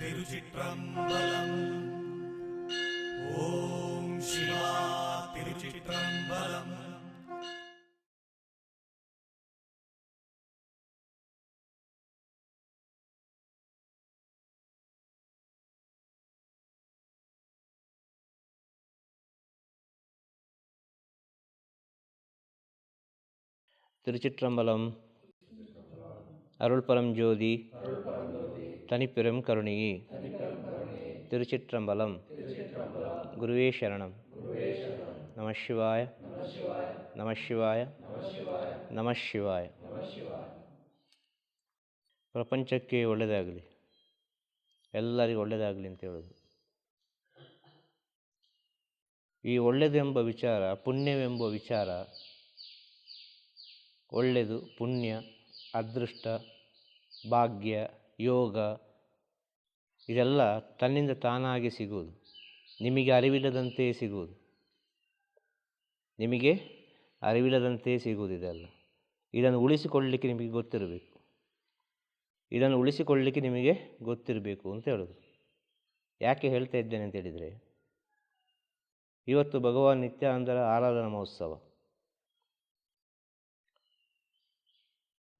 திருச்சிற்றம்பலம். ஓம் சிவா திருச்சிற்றம்பலம். திருச்சிற்றம்பலம். அருள்பரம் ஜோதி தனிப்பெரும் கருணையே திருச்சிற்றம்பலம் குருவே சரணம் நம சிவாய நம சிவாய நம ಶಿವಾಯ ಪ್ರಪಂಚಕ್ಕೆ ಒಳ್ಳೆಯದಾಗಲಿ ಎಲ್ಲರಿಗೂ ಒಳ್ಳೆಯದಾಗಲಿ ಅಂತ ಹೇಳೋದು ಈ ಒಳ್ಳೆಯದೆಂಬ ವಿಚಾರ ಪುಣ್ಯವೆಂಬ ವಿಚಾರ ಒಳ್ಳೆಯದು ಪುಣ್ಯ ಅದೃಷ್ಟ ಭಾಗ್ಯ ಯೋಗ ಇದೆಲ್ಲ ತನ್ನಿಂದ ತಾನಾಗಿ ಸಿಗುವುದು. ನಿಮಗೆ ಅರಿವಿಲ್ಲದಂತೆಯೇ ಸಿಗುವುದು. ನಿಮಗೆ ಅರಿವಿಲ್ಲದಂತೆಯೇ ಸಿಗುವುದು ಇದೆಲ್ಲ. ಇದನ್ನು ಉಳಿಸಿಕೊಳ್ಳಲಿಕ್ಕೆ ನಿಮಗೆ ಗೊತ್ತಿರಬೇಕು. ಇದನ್ನು ಉಳಿಸಿಕೊಳ್ಳಲಿಕ್ಕೆ ನಿಮಗೆ ಗೊತ್ತಿರಬೇಕು ಅಂತ ಹೇಳೋದು. ಯಾಕೆ ಹೇಳ್ತಾ ಇದ್ದೇನೆ ಅಂತ ಹೇಳಿದರೆ, ಇವತ್ತು ಭಗವಾನ್ ನಿತ್ಯಾನಂದರ ಆರಾಧನಾ ಮಹೋತ್ಸವ.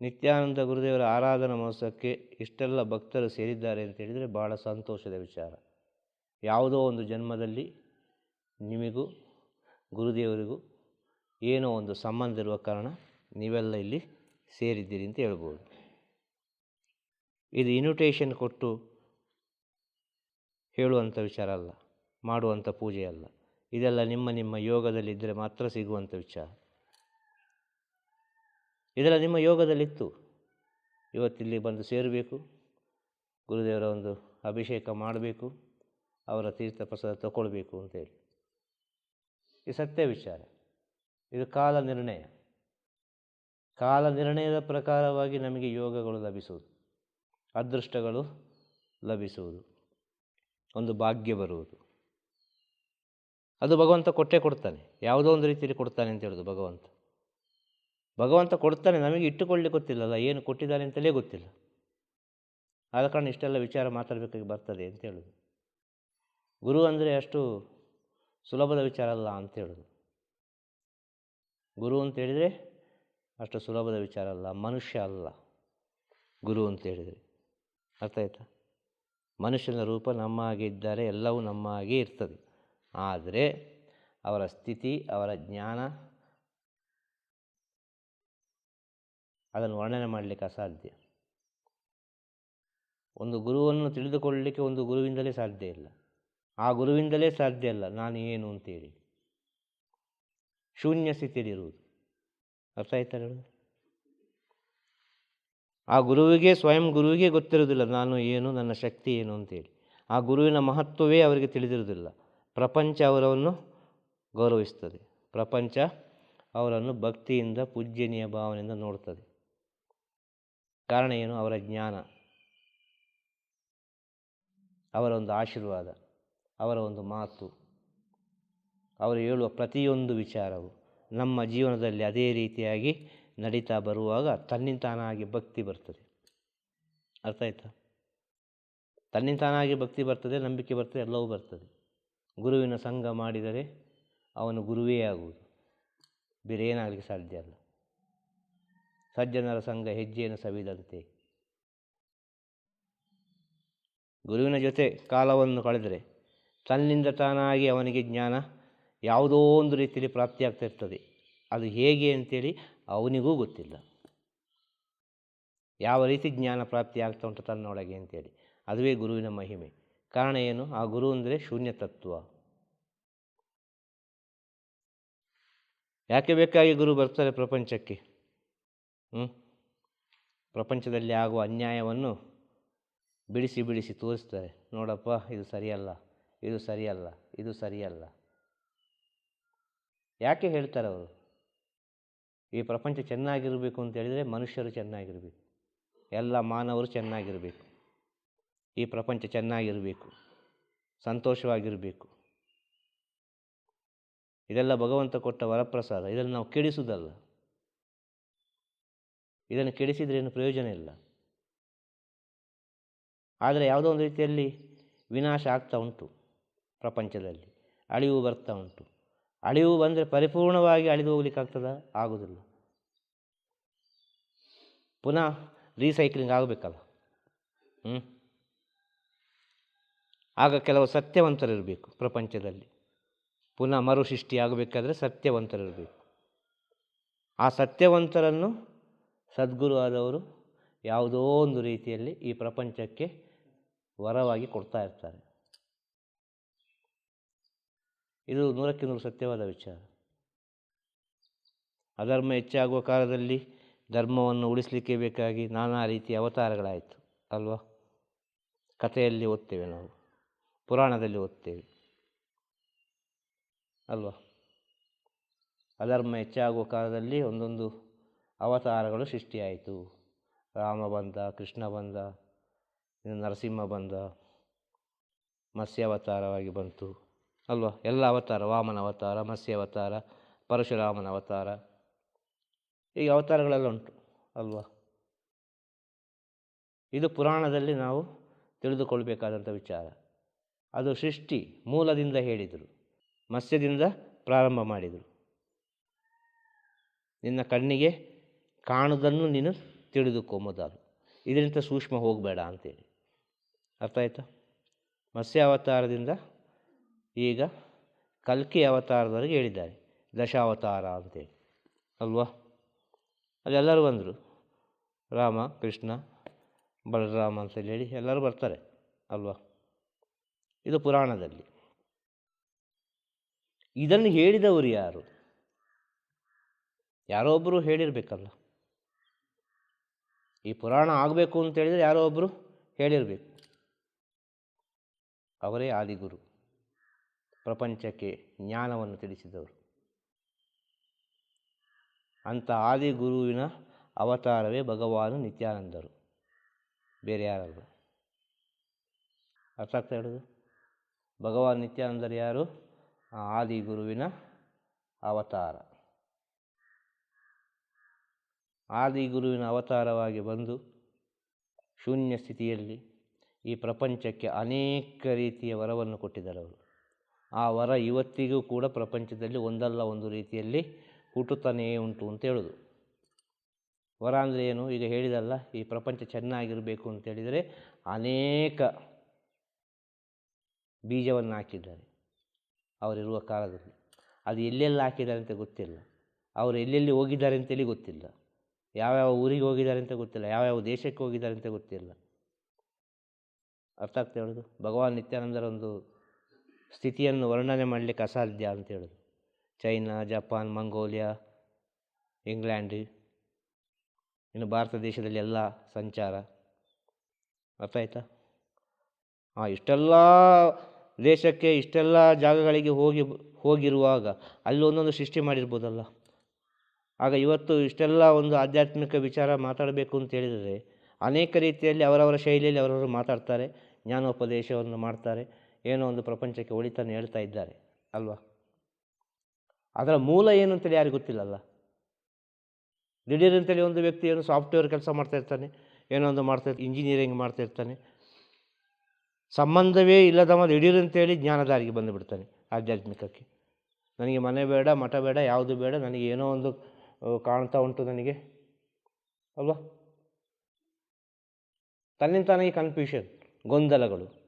ನಿತ್ಯಾನಂದ ಗುರುದೇವರ ಆರಾಧನಾ ಮಹೋತ್ಸವಕ್ಕೆ ಇಷ್ಟೆಲ್ಲ ಭಕ್ತರು ಸೇರಿದ್ದಾರೆ ಅಂತ ಹೇಳಿದರೆ ಭಾಳ ಸಂತೋಷದ ವಿಚಾರ. ಯಾವುದೋ ಒಂದು ಜನ್ಮದಲ್ಲಿ ನಿಮಗೂ ಗುರುದೇವರಿಗೂ ಏನೋ ಒಂದು ಸಂಬಂಧ ಇರುವ ಕಾರಣ ನೀವೆಲ್ಲ ಇಲ್ಲಿ ಸೇರಿದ್ದೀರಿ ಅಂತ ಹೇಳ್ಬೋದು. ಇದು ಇನ್ವಿಟೇಷನ್ ಕೊಟ್ಟು ಹೇಳುವಂಥ ವಿಚಾರ ಅಲ್ಲ, ಮಾಡುವಂಥ ಪೂಜೆ ಅಲ್ಲ. ಇದೆಲ್ಲ ನಿಮ್ಮ ನಿಮ್ಮ ಯೋಗದಲ್ಲಿದ್ದರೆ ಮಾತ್ರ ಸಿಗುವಂಥ ವಿಚಾರ. ಇದೆಲ್ಲ ನಿಮ್ಮ ಯೋಗದಲ್ಲಿತ್ತು. ಇವತ್ತಿಲ್ಲಿ ಬಂದು ಸೇರಬೇಕು. ಗುರುದೇವರ ಒಂದು ಅಭಿಷೇಕ ಮಾಡಬೇಕು. ಅವರ ತೀರ್ಥ ಪ್ರಸಾದ ತಗೊಳ್ಬೇಕು ಅಂತೇಳಿ ಇದು ಸತ್ಯ ವಿಚಾರ. ಇದು ಕಾಲ ನಿರ್ಣಯ. ಕಾಲ ನಿರ್ಣಯದ ಪ್ರಕಾರವಾಗಿ ನಮಗೆ ಯೋಗಗಳು ಲಭಿಸುವುದು. ಅದೃಷ್ಟಗಳು ಲಭಿಸುವುದು. ಒಂದು ಭಾಗ್ಯ ಬರುವುದು. ಅದು ಭಗವಂತ ಕೊಟ್ಟೇ ಕೊಡ್ತಾನೆ. ಯಾವುದೋ ಒಂದು ರೀತಿಯಲ್ಲಿ ಕೊಡ್ತಾನೆ ಅಂತ ಹೇಳೋದು ಭಗವಂತ. ಭಗವಂತ ಕೊಡ್ತಾನೆ ನಮಗೆ ಇಟ್ಟುಕೊಳ್ಳಿ ಗೊತ್ತಿಲ್ಲಲ್ಲ, ಏನು ಕೊಟ್ಟಿದ್ದಾನೆ ಅಂತಲೇ ಗೊತ್ತಿಲ್ಲ. ಆದ ಕಾರಣ ಇಷ್ಟೆಲ್ಲ ವಿಚಾರ ಮಾತಾಡಬೇಕಾಗಿ ಬರ್ತದೆ ಅಂತ ಹೇಳೋದು. ಗುರು ಅಂದರೆ ಅಷ್ಟು ಸುಲಭದ ವಿಚಾರ ಅಲ್ಲ ಅಂತ ಹೇಳೋದು. ಗುರು ಅಂತ ಹೇಳಿದರೆ ಅಷ್ಟು ಸುಲಭದ ವಿಚಾರ ಅಲ್ಲ, ಮನುಷ್ಯ ಅಲ್ಲ ಗುರು ಅಂತ ಹೇಳಿದರೆ. ಅರ್ಥ ಆಯ್ತಾ? ಮನುಷ್ಯನ ರೂಪ ನಮ್ಮ ಹಾಗೆ ಇದ್ದಾರೆ ಎಲ್ಲವೂ ನಮ್ಮ ಹಾಗೆ ಇರ್ತದೆ. ಆದರೆ ಅವರ ಸ್ಥಿತಿ, ಅವರ ಜ್ಞಾನ ಅದನ್ನು ವರ್ಣನೆ ಮಾಡಲಿಕ್ಕೆ ಅಸಾಧ್ಯ. ಒಂದು ಗುರುವನ್ನು ತಿಳಿದುಕೊಳ್ಳಲಿಕ್ಕೆ ಒಂದು ಗುರುವಿಂದಲೇ ಸಾಧ್ಯ ಇಲ್ಲ. ಆ ಗುರುವಿಂದಲೇ ಸಾಧ್ಯ ಇಲ್ಲ. ನಾನು ಏನು ಅಂತೇಳಿ. ಶೂನ್ಯ ಸ್ಥಿತಿಯಲ್ಲಿರುವುದು ಅರ್ಥ ಆಯ್ತಾ ಹೇಳೋದು ಆ ಗುರುವಿಗೆ, ಸ್ವಯಂ ಗುರುವಿಗೆ ಗೊತ್ತಿರೋದಿಲ್ಲ ನಾನು ಏನು, ನನ್ನ ಶಕ್ತಿ ಏನು ಅಂತೇಳಿ. ಆ ಗುರುವಿನ ಮಹತ್ವವೇ ಅವರಿಗೆ ತಿಳಿದಿರುವುದಿಲ್ಲ. ಪ್ರಪಂಚ ಅವರನ್ನು ಗೌರವಿಸ್ತದೆ ಪ್ರಪಂಚ ಅವರನ್ನು ಭಕ್ತಿಯಿಂದ, ಪೂಜ್ಯನೀಯ ಭಾವನೆಯಿಂದ ನೋಡ್ತದೆ ಕಾರಣ ಏನು? ಅವರ ಜ್ಞಾನ. ಅವರ ಒಂದು ಆಶೀರ್ವಾದ. ಅವರ ಒಂದು ಮಾತು. ಅವರು ಹೇಳುವ ಪ್ರತಿಯೊಂದು ವಿಚಾರವು ನಮ್ಮ ಜೀವನದಲ್ಲಿ ಅದೇ ರೀತಿಯಾಗಿ ನಡೀತಾ ಬರುವಾಗ ತನ್ನಿಂತಾನಾಗಿ ಭಕ್ತಿ ಬರ್ತದೆ. ಅರ್ಥ ಆಯ್ತಾ? ತನ್ನಿಂತಾನಾಗಿ ಭಕ್ತಿ ಬರ್ತದೆ, ನಂಬಿಕೆ ಬರ್ತದೆ, ಎಲ್ಲವೂ ಬರ್ತದೆ. ಗುರುವಿನ ಸಂಘ ಮಾಡಿದರೆ ಅವನು ಗುರುವೇ ಆಗುವುದು. ಬೇರೆ ಏನಾಗಲಿಕ್ಕೆ ಸಾಧ್ಯ ಅಲ್ಲ ಸಜ್ಜನರ ಸಂಘ ಹೆಜ್ಜೆಯನ್ನು ಸವಿದಂತೆ. ಗುರುವಿನ ಜೊತೆ ಕಾಲವನ್ನು ಕಳೆದರೆ ತನ್ನಿಂದ ತಾನಾಗಿ ಅವನಿಗೆ ಜ್ಞಾನ ಯಾವುದೋ ಒಂದು ರೀತಿಯಲ್ಲಿ ಪ್ರಾಪ್ತಿಯಾಗ್ತಾ ಇರ್ತದೆ ಅದು ಹೇಗೆ ಅಂತೇಳಿ ಅವನಿಗೂ ಗೊತ್ತಿಲ್ಲ. ಯಾವ ರೀತಿ ಜ್ಞಾನ ಪ್ರಾಪ್ತಿ ಆಗ್ತಾ ಉಂಟು ತನ್ನೊಳಗೆ ಅಂತೇಳಿ. ಅದುವೇ ಗುರುವಿನ ಮಹಿಮೆ. ಕಾರಣ ಏನು? ಆ ಗುರು ಅಂದರೆ ಶೂನ್ಯ ತತ್ವ. ಯಾಕೆ ಬೇಕಾಗಿ ಗುರು ಬರ್ತಾರೆ ಪ್ರಪಂಚಕ್ಕೆ? ಪ್ರಪಂಚದಲ್ಲಿ ಆಗುವ ಅನ್ಯಾಯವನ್ನು ಬಿಡಿಸಿ ಬಿಡಿಸಿ ತೋರಿಸ್ತಾರೆ. ನೋಡಪ್ಪ, ಇದು ಸರಿಯಲ್ಲ ಇದು ಸರಿಯಲ್ಲ ಇದು ಸರಿಯಲ್ಲ. ಯಾಕೆ ಹೇಳ್ತಾರೆ ಅವರು? ಈ ಪ್ರಪಂಚ ಚೆನ್ನಾಗಿರಬೇಕು ಅಂತ ಹೇಳಿದರೆ ಮನುಷ್ಯರು ಚೆನ್ನಾಗಿರಬೇಕು. ಎಲ್ಲ ಮಾನವರು ಚೆನ್ನಾಗಿರಬೇಕು. ಈ ಪ್ರಪಂಚ ಚೆನ್ನಾಗಿರಬೇಕು. ಸಂತೋಷವಾಗಿರಬೇಕು. ಇದೆಲ್ಲ ಭಗವಂತ ಕೊಟ್ಟ ವರಪ್ರಸಾದ. ಇದನ್ನು ನಾವು ಕೆಡಿಸುವುದಲ್ಲ. ಇದನ್ನು ಕೆಡಿಸಿದ್ರೇನು ಪ್ರಯೋಜನ ಇಲ್ಲ. ಆದರೆ ಯಾವುದೋ ಒಂದು ರೀತಿಯಲ್ಲಿ ವಿನಾಶ ಆಗ್ತಾ ಉಂಟು ಪ್ರಪಂಚದಲ್ಲಿ. ಅಳಿವು ಬರ್ತಾ ಉಂಟು. ಅಳಿವು ಬಂದರೆ ಪರಿಪೂರ್ಣವಾಗಿ ಅಳಿದು ಹೋಗ್ಲಿಕ್ಕಾಗ್ತದ ಆಗೋದಿಲ್ಲ. ಪುನಃ ರೀಸೈಕ್ಲಿಂಗ್ ಆಗಬೇಕಲ್ಲ. ಹ್ಞೂ ಆಗ ಕೆಲವು ಸತ್ಯವಂತರಿರಬೇಕು ಪ್ರಪಂಚದಲ್ಲಿ. ಪುನಃ ಮರುಸೃಷ್ಟಿ ಆಗಬೇಕಾದ್ರೆ ಸತ್ಯವಂತರಿರಬೇಕು. ಆ ಸತ್ಯವಂತರನ್ನು ಸದ್ಗುರು ಆದವರು ಯಾವುದೋ ಒಂದು ರೀತಿಯಲ್ಲಿ ಈ ಪ್ರಪಂಚಕ್ಕೆ ವರವಾಗಿ ಕೊಡ್ತಾ ಇರ್ತಾರೆ. ಇದು ನೂರಕ್ಕೆ ನೂರು ಸತ್ಯವಾದ ವಿಚಾರ. ಅಧರ್ಮ ಹೆಚ್ಚಾಗುವ ಕಾಲದಲ್ಲಿ ಧರ್ಮವನ್ನು ಉಳಿಸಲಿಕ್ಕೆ ಬೇಕಾಗಿ ನಾನಾ ರೀತಿಯ ಅವತಾರಗಳಾಯಿತು, ಅಲ್ವಾ? ಕಥೆಯಲ್ಲಿ ಓದ್ತೇವೆ ನಾವು, ಪುರಾಣದಲ್ಲಿ ಓದ್ತೇವೆ, ಅಲ್ವಾ? ಅಧರ್ಮ ಹೆಚ್ಚಾಗುವ ಕಾಲದಲ್ಲಿ ಒಂದೊಂದು ಅವತಾರಗಳು ಸೃಷ್ಟಿಯಾಯಿತು. ರಾಮ ಬಂದ, ಕೃಷ್ಣ ಬಂದ ನರಸಿಂಹ ಬಂದ ಮತ್ಸ್ಯಾವತಾರವಾಗಿ ಬಂತು. ಅಲ್ವಾ? ಎಲ್ಲ ಅವತಾರ, ವಾಮನ ಅವತಾರ ಮತ್ಸ್ಯಾವತಾರ ಪರಶುರಾಮನ ಅವತಾರ. ಈಗ ಅವತಾರಗಳೆಲ್ಲ ಉಂಟು, ಅಲ್ವಾ? ಇದು ಪುರಾಣದಲ್ಲಿ ನಾವು ತಿಳಿದುಕೊಳ್ಬೇಕಾದಂಥ ವಿಚಾರ. ಅದು ಸೃಷ್ಟಿ ಮೂಲದಿಂದ ಹೇಳಿದರು, ಮತ್ಸ್ಯದಿಂದ ಪ್ರಾರಂಭ ಮಾಡಿದರು. ನಿನ್ನ ಕಣ್ಣಿಗೆ ಕಾಣುವುದನ್ನು ನೀನು ತಿಳಿದುಕೋ ಮೊದಲು. ಇದರಿಂದ ಸೂಕ್ಷ್ಮ ಹೋಗಬೇಡ ಅಂತೇಳಿ. ಅರ್ಥ ಆಯಿತಾ? ಮತ್ಸ್ಯ ಅವತಾರದಿಂದ ಈಗ ಕಲ್ಕಿ ಅವತಾರದವರೆಗೆ ಹೇಳಿದ್ದಾರೆ. ದಶಾವತಾರ ಅಂತೇಳಿ. ಅಲ್ವಾ? ಅಲ್ಲೆಲ್ಲರೂ ಬಂದರು. ರಾಮ, ಕೃಷ್ಣ, ಬಲರಾಮ ಅಂತೇಳಿ ಹೇಳಿ ಎಲ್ಲರೂ ಬರ್ತಾರೆ. ಅಲ್ವಾ? ಇದು ಪುರಾಣದಲ್ಲಿ. ಇದನ್ನು ಹೇಳಿದವರು ಯಾರು? ಯಾರೋ ಒಬ್ಬರು ಹೇಳಿರಬೇಕಲ್ಲ. ಈ ಪುರಾಣ ಆಗಬೇಕು ಅಂತ ಹೇಳಿದರೆ ಯಾರೋ ಒಬ್ಬರು ಹೇಳಿರಬೇಕು. ಅವರೇ ಆದಿಗುರು. ಪ್ರಪಂಚಕ್ಕೆ ಜ್ಞಾನವನ್ನು ತಿಳಿಸಿದವರು. ಅಂಥ ಆದಿಗುರುವಿನ ಅವತಾರವೇ ಭಗವಾನ್ ನಿತ್ಯಾನಂದರು. ಬೇರೆ ಯಾರಲ್ಲ. ಅರ್ಥ ಆಗ್ತಾ ಹೇಳೋದು? ಭಗವಾನ್ ನಿತ್ಯಾನಂದರು ಯಾರು? ಆದಿಗುರುವಿನ ಅವತಾರ. ಆದಿಗುರುವಿನ ಅವತಾರವಾಗಿ ಬಂದು ಶೂನ್ಯ ಸ್ಥಿತಿಯಲ್ಲಿ ಈ ಪ್ರಪಂಚಕ್ಕೆ ಅನೇಕ ರೀತಿಯ ವರವನ್ನು ಕೊಟ್ಟಿದ್ದಾರೆ ಅವರು. ಆ ವರ ಇವತ್ತಿಗೂ ಕೂಡ ಪ್ರಪಂಚದಲ್ಲಿ ಒಂದಲ್ಲ ಒಂದು ರೀತಿಯಲ್ಲಿ ಹುಟ್ಟುತ್ತಾನೇ ಉಂಟು ಅಂತ ಹೇಳೋದು. ವರ ಅಂದರೆ ಏನು? ಈಗ ಹೇಳಿದಲ್ಲ, ಈ ಪ್ರಪಂಚ ಚೆನ್ನಾಗಿರಬೇಕು ಅಂತ ಹೇಳಿದರೆ ಅನೇಕ ಬೀಜವನ್ನು ಹಾಕಿದ್ದಾರೆ ಅವರಿರುವ ಕಾಲದಲ್ಲಿ. ಅದು ಎಲ್ಲೆಲ್ಲಿ ಹಾಕಿದ್ದಾರೆ ಅಂತ ಗೊತ್ತಿಲ್ಲ. ಅವರು ಎಲ್ಲೆಲ್ಲಿ ಹೋಗಿದ್ದಾರೆ ಅಂತೇಳಿ ಗೊತ್ತಿಲ್ಲ. ಯಾವ್ಯಾವ ಊರಿಗೆ ಹೋಗಿದ್ದಾರೆ ಅಂತ ಗೊತ್ತಿಲ್ಲ, ಯಾವ್ಯಾವ ದೇಶಕ್ಕೆ ಹೋಗಿದ್ದಾರೆ ಅಂತ ಗೊತ್ತಿಲ್ಲ. ಅರ್ಥ ಆಗ್ತಾ ಹೇಳೋದು? ಭಗವಾನ್ ನಿತ್ಯಾನಂದರ ಒಂದು ಸ್ಥಿತಿಯನ್ನು ವರ್ಣನೆ ಮಾಡಲಿಕ್ಕೆ ಅಸಾಧ್ಯ ಅಂತ ಹೇಳೋದು. ಚೈನಾ, ಜಪಾನ್, ಮಂಗೋಲಿಯಾ, ಇಂಗ್ಲೆಂಡ್, ಇನ್ನು ಭಾರತ ದೇಶದಲ್ಲಿ ಎಲ್ಲ ಸಂಚಾರ. ಅರ್ಥ ಆಯ್ತಾ? ಹಾಂ ಇಷ್ಟೆಲ್ಲ ದೇಶಕ್ಕೆ ಇಷ್ಟೆಲ್ಲ ಜಾಗಗಳಿಗೆ ಹೋಗಿ, ಹೋಗಿರುವಾಗ ಅಲ್ಲಿ ಒಂದೊಂದು ಸೃಷ್ಟಿ ಮಾಡಿರ್ಬೋದಲ್ಲ. ಆಗ ಇವತ್ತು ಇಷ್ಟೆಲ್ಲ ಒಂದು ಆಧ್ಯಾತ್ಮಿಕ ವಿಚಾರ ಮಾತಾಡಬೇಕು ಅಂತ ಹೇಳಿದರೆ ಅನೇಕ ರೀತಿಯಲ್ಲಿ ಅವರವರ ಶೈಲಿಯಲ್ಲಿ ಅವರವರು ಮಾತಾಡ್ತಾರೆ, ಜ್ಞಾನೋಪದೇಶವನ್ನು ಮಾಡ್ತಾರೆ, ಏನೋ ಒಂದು ಪ್ರಪಂಚಕ್ಕೆ ಒಳಿತನ್ನು ಹೇಳ್ತಾ ಇದ್ದಾರೆ, ಅಲ್ವಾ? ಅದರ ಮೂಲ ಏನು ಅಂತೇಳಿ ಯಾರಿಗೂ ಗೊತ್ತಿಲ್ಲಲ್ಲ. ದಿಢೀರಂತೇಳಿ ಒಂದು ವ್ಯಕ್ತಿ ಏನು ಸಾಫ್ಟ್ವೇರ್ ಕೆಲಸ ಮಾಡ್ತಾ ಇರ್ತಾನೆ, ಏನೋ ಒಂದು ಮಾಡ್ತಾ ಇಂಜಿನಿಯರಿಂಗ್ ಮಾಡ್ತಾ ಇರ್ತಾನೆ. ಸಂಬಂಧವೇ ಇಲ್ಲದವ ದಿಢೀರಂತೇಳಿ ಜ್ಞಾನದಾರಿಗೆ ಬಂದುಬಿಡ್ತಾನೆ ಆಧ್ಯಾತ್ಮಿಕಕ್ಕೆ. ನನಗೆ ಮನೆ ಬೇಡ, ಮಠ ಬೇಡ, ಯಾವುದು ಬೇಡ, ನನಗೆ ಏನೋ ಒಂದು ಕಾಣ್ತಾ ಉಂಟು ನನಗೆ. ಅಲ್ವಾ? ತನ್ನಿಂದ ತಾನೇ ಕನ್ಫ್ಯೂಷನ್ ಗೊಂದಲಗಳು.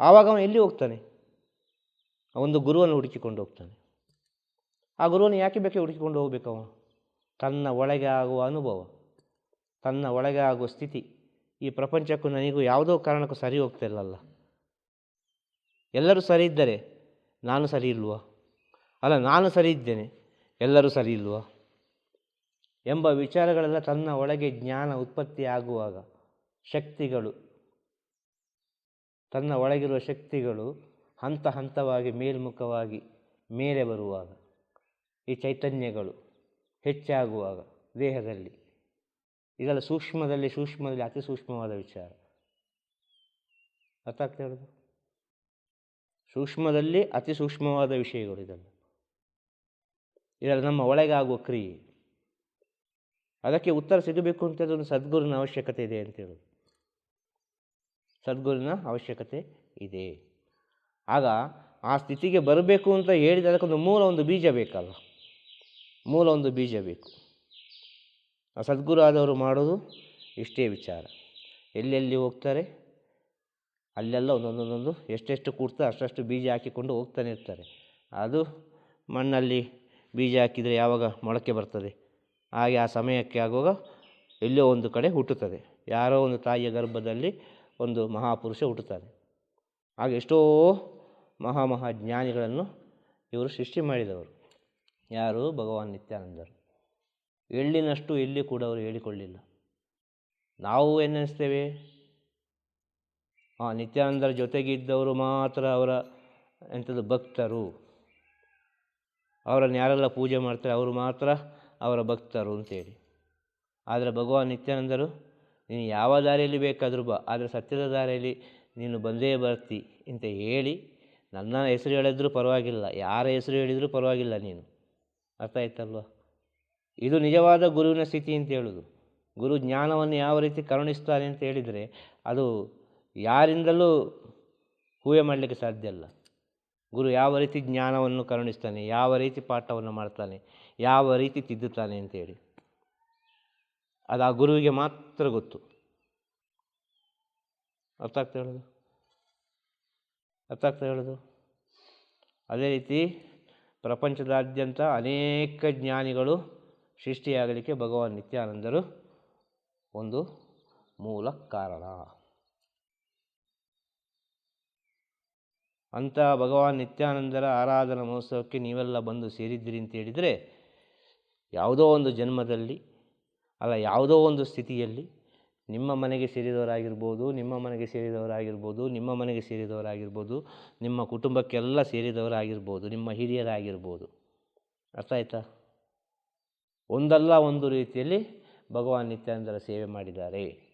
ಆವಾಗ ಅವನು ಎಲ್ಲಿ ಹೋಗ್ತಾನೆ? ಒಂದು ಗುರುವನ್ನು ಹುಡುಕಿಕೊಂಡು ಹೋಗ್ತಾನೆ. ಆ ಗುರುವನ್ನು ಯಾಕೆ ಬೇಕೆ ಹುಡುಕಿಕೊಂಡು ಹೋಗ್ಬೇಕು ಅವನು? ತನ್ನ ಒಳಗೆ ಆಗುವ ಅನುಭವ, ತನ್ನ ಒಳಗೆ ಆಗುವ ಸ್ಥಿತಿ ಈ ಪ್ರಪಂಚಕ್ಕೂ ನನಗೂ ಯಾವುದೋ ಕಾರಣಕ್ಕೂ ಸರಿ ಹೋಗ್ತಾ ಎಲ್ಲರೂ ಸರಿ ಇದ್ದರೆ ನಾನು ಸರಿ ಇಲ್ವಾ? ಅಲ್ಲ, ನಾನು ಸರಿ ಇದ್ದೇನೆ. ಎಲ್ಲರೂ ಸರಿ ಇಲ್ವೋ? ಎಂಬ ವಿಚಾರಗಳೆಲ್ಲ ತನ್ನ ಒಳಗೆ ಜ್ಞಾನ ಉತ್ಪತ್ತಿ ಆಗುವಾಗ ಶಕ್ತಿಗಳು, ತನ್ನ ಒಳಗಿರುವ ಶಕ್ತಿಗಳು ಹಂತ ಹಂತವಾಗಿ ಮೇಲ್ಮುಖವಾಗಿ ಮೇಲೆ ಬರುವಾಗ, ಈ ಚೈತನ್ಯಗಳು ಹೆಚ್ಚಾಗುವಾಗ ದೇಹದಲ್ಲಿ. ಇದೆಲ್ಲ ಸೂಕ್ಷ್ಮದಲ್ಲಿ ಸೂಕ್ಷ್ಮದಲ್ಲಿ ಅತಿ ಸೂಕ್ಷ್ಮವಾದ ವಿಚಾರ. ಅರ್ಥ ಆಗ್ತಾ ಹೇಳೋದು ಸೂಕ್ಷ್ಮದಲ್ಲಿ ಅತಿ ಸೂಕ್ಷ್ಮವಾದ ವಿಷಯಗಳು ಇದೆಲ್ಲ. ಇದೆಲ್ಲ ನಮ್ಮ ಒಳಗಾಗುವ ಕ್ರಿಯೆ. ಅದಕ್ಕೆ ಉತ್ತರ ಸಿಗಬೇಕು ಅಂತ ಒಂದು ಸದ್ಗುರುನ ಅವಶ್ಯಕತೆ ಇದೆ ಅಂತ ಹೇಳೋದು. ಸದ್ಗುರುವಿನ ಅವಶ್ಯಕತೆ ಇದೆ. ಆಗ ಆ ಸ್ಥಿತಿಗೆ ಬರಬೇಕು ಅಂತ ಹೇಳಿದ ಅದಕ್ಕೊಂದು ಮೂಲ ಒಂದು ಬೀಜ ಬೇಕಲ್ಲ. ಮೂಲ ಒಂದು ಬೀಜ ಬೇಕು. ಆ ಸದ್ಗುರು ಆದವರು ಮಾಡೋದು ಇಷ್ಟೇ ವಿಚಾರ. ಎಲ್ಲೆಲ್ಲಿ ಹೋಗ್ತಾರೆ? ಅಲ್ಲೆಲ್ಲ ಒಂದೊಂದೊಂದೊಂದು ಎಷ್ಟೆಷ್ಟು ಕೂಡ್ತಾ ಅಷ್ಟಷ್ಟು ಬೀಜ ಹಾಕಿಕೊಂಡು ಹೋಗ್ತಾನೆ ಇರ್ತಾರೆ. ಅದು ಮಣ್ಣಲ್ಲಿ ಬೀಜ ಹಾಕಿದರೆ ಯಾವಾಗ ಮೊಳಕೆ ಬರ್ತದೆ? ಹಾಗೆ ಆ ಸಮಯಕ್ಕೆ ಆಗುವಾಗ ಎಲ್ಲೋ ಒಂದು ಕಡೆ ಹುಟ್ಟುತ್ತದೆ. ಯಾರೋ ಒಂದು ತಾಯಿಯ ಗರ್ಭದಲ್ಲಿ ಒಂದು ಮಹಾಪುರುಷ ಹುಟ್ಟುತ್ತಾನೆ. ಹಾಗೆ ಎಷ್ಟೋ ಮಹಾ ಮಹಾ ಜ್ಞಾನಿಗಳನ್ನು ಇವರು ಸೃಷ್ಟಿ ಮಾಡಿದವರು. ಯಾರು? ಭಗವಾನ್ ನಿತ್ಯಾನಂದರು. ಎಳ್ಳಿನಷ್ಟು ಎಲ್ಲಿ ಕೂಡ ಅವರು ಹೇಳಿಕೊಳ್ಳಿಲ್ಲ. ನಾವು ಏನಿಸ್ತೇವೆ ಆ ನಿತ್ಯಾನಂದರ ಜೊತೆಗಿದ್ದವರು ಮಾತ್ರ ಅವರ ಎಂಥದ್ದು ಭಕ್ತರು. ಅವರನ್ನು ಯಾರೆಲ್ಲ ಪೂಜೆ ಮಾಡ್ತಾರೆ ಅವರು ಮಾತ್ರ ಅವರ ಭಕ್ತರು ಅಂತೇಳಿ. ಆದರೆ ಭಗವಾನ್ ನಿತ್ಯಾನಂದರು, ನೀನು ಯಾವ ದಾರಿಯಲ್ಲಿ ಬೇಕಾದರೂ ಬಾ, ಆದರೆ ಸತ್ಯದ ದಾರಿಯಲ್ಲಿ ನೀನು ಬಂದೇ ಬರ್ತಿ ಅಂತ ಹೇಳಿ ನನ್ನ ಹೆಸರು ಹೇಳಿದ್ರೂ ಪರವಾಗಿಲ್ಲ, ಯಾರ ಹೆಸರು ಹೇಳಿದರೂ ಪರವಾಗಿಲ್ಲ ನೀನು. ಅರ್ಥ ಆಯ್ತಲ್ವ? ಇದು ನಿಜವಾದ ಗುರುವಿನ ಸ್ಥಿತಿ ಅಂತ ಹೇಳೋದು. ಗುರು ಜ್ಞಾನವನ್ನು ಯಾವ ರೀತಿ ಕರುಣಿಸ್ತಾನೆ ಅಂತ ಹೇಳಿದರೆ ಅದು ಯಾರಿಂದಲೂ ಊಹೆ ಮಾಡಲಿಕ್ಕೆ ಸಾಧ್ಯ ಅಲ್ಲ. ಗುರು ಯಾವ ರೀತಿ ಜ್ಞಾನವನ್ನು ಕರುಣಿಸ್ತಾನೆ, ಯಾವ ರೀತಿ ಪಾಠವನ್ನು ಮಾಡ್ತಾನೆ, ಯಾವ ರೀತಿ ತಿದ್ದುತ್ತಾನೆ ಅಂತೇಳಿ. ಅದು ಆ ಗುರುವಿಗೆ ಮಾತ್ರ ಗೊತ್ತು. ಅರ್ಥ ಆಗ್ತಾ ಹೇಳೋದು? ಅರ್ಥ ಆಗ್ತಾ ಹೇಳೋದು? ಅದೇ ರೀತಿ ಪ್ರಪಂಚದಾದ್ಯಂತ ಅನೇಕ ಜ್ಞಾನಿಗಳು ಸೃಷ್ಟಿಯಾಗಲಿಕ್ಕೆ ಭಗವಾನ್ ನಿತ್ಯಾನಂದರು ಒಂದು ಮೂಲ ಕಾರಣ. ಅಂಥ ಭಗವಾನ್ ನಿತ್ಯಾನಂದರ ಆರಾಧನಾ ಮಹೋತ್ಸವಕ್ಕೆ ನೀವೆಲ್ಲ ಬಂದು ಸೇರಿದ್ದೀರಿ ಅಂತ ಹೇಳಿದರೆ, ಯಾವುದೋ ಒಂದು ಜನ್ಮದಲ್ಲಿ, ಅಲ್ಲ ಯಾವುದೋ ಒಂದು ಸ್ಥಿತಿಯಲ್ಲಿ ನಿಮ್ಮ ಮನೆಗೆ ಸೇರಿದವರಾಗಿರ್ಬೋದು, ನಿಮ್ಮ ಮನೆಗೆ ಸೇರಿದವರಾಗಿರ್ಬೋದು, ನಿಮ್ಮ ಮನೆಗೆ ಸೇರಿದವರಾಗಿರ್ಬೋದು, ನಿಮ್ಮ ಕುಟುಂಬಕ್ಕೆಲ್ಲ ಸೇರಿದವರಾಗಿರ್ಬೋದು, ನಿಮ್ಮ ಹಿರಿಯರಾಗಿರ್ಬೋದು. ಅರ್ಥ ಆಯ್ತಾ? ಒಂದಲ್ಲ ಒಂದು ರೀತಿಯಲ್ಲಿ ಭಗವಾನ್ ನಿತ್ಯಾನಂದರ ಸೇವೆ ಮಾಡಿದ್ದಾರೆ.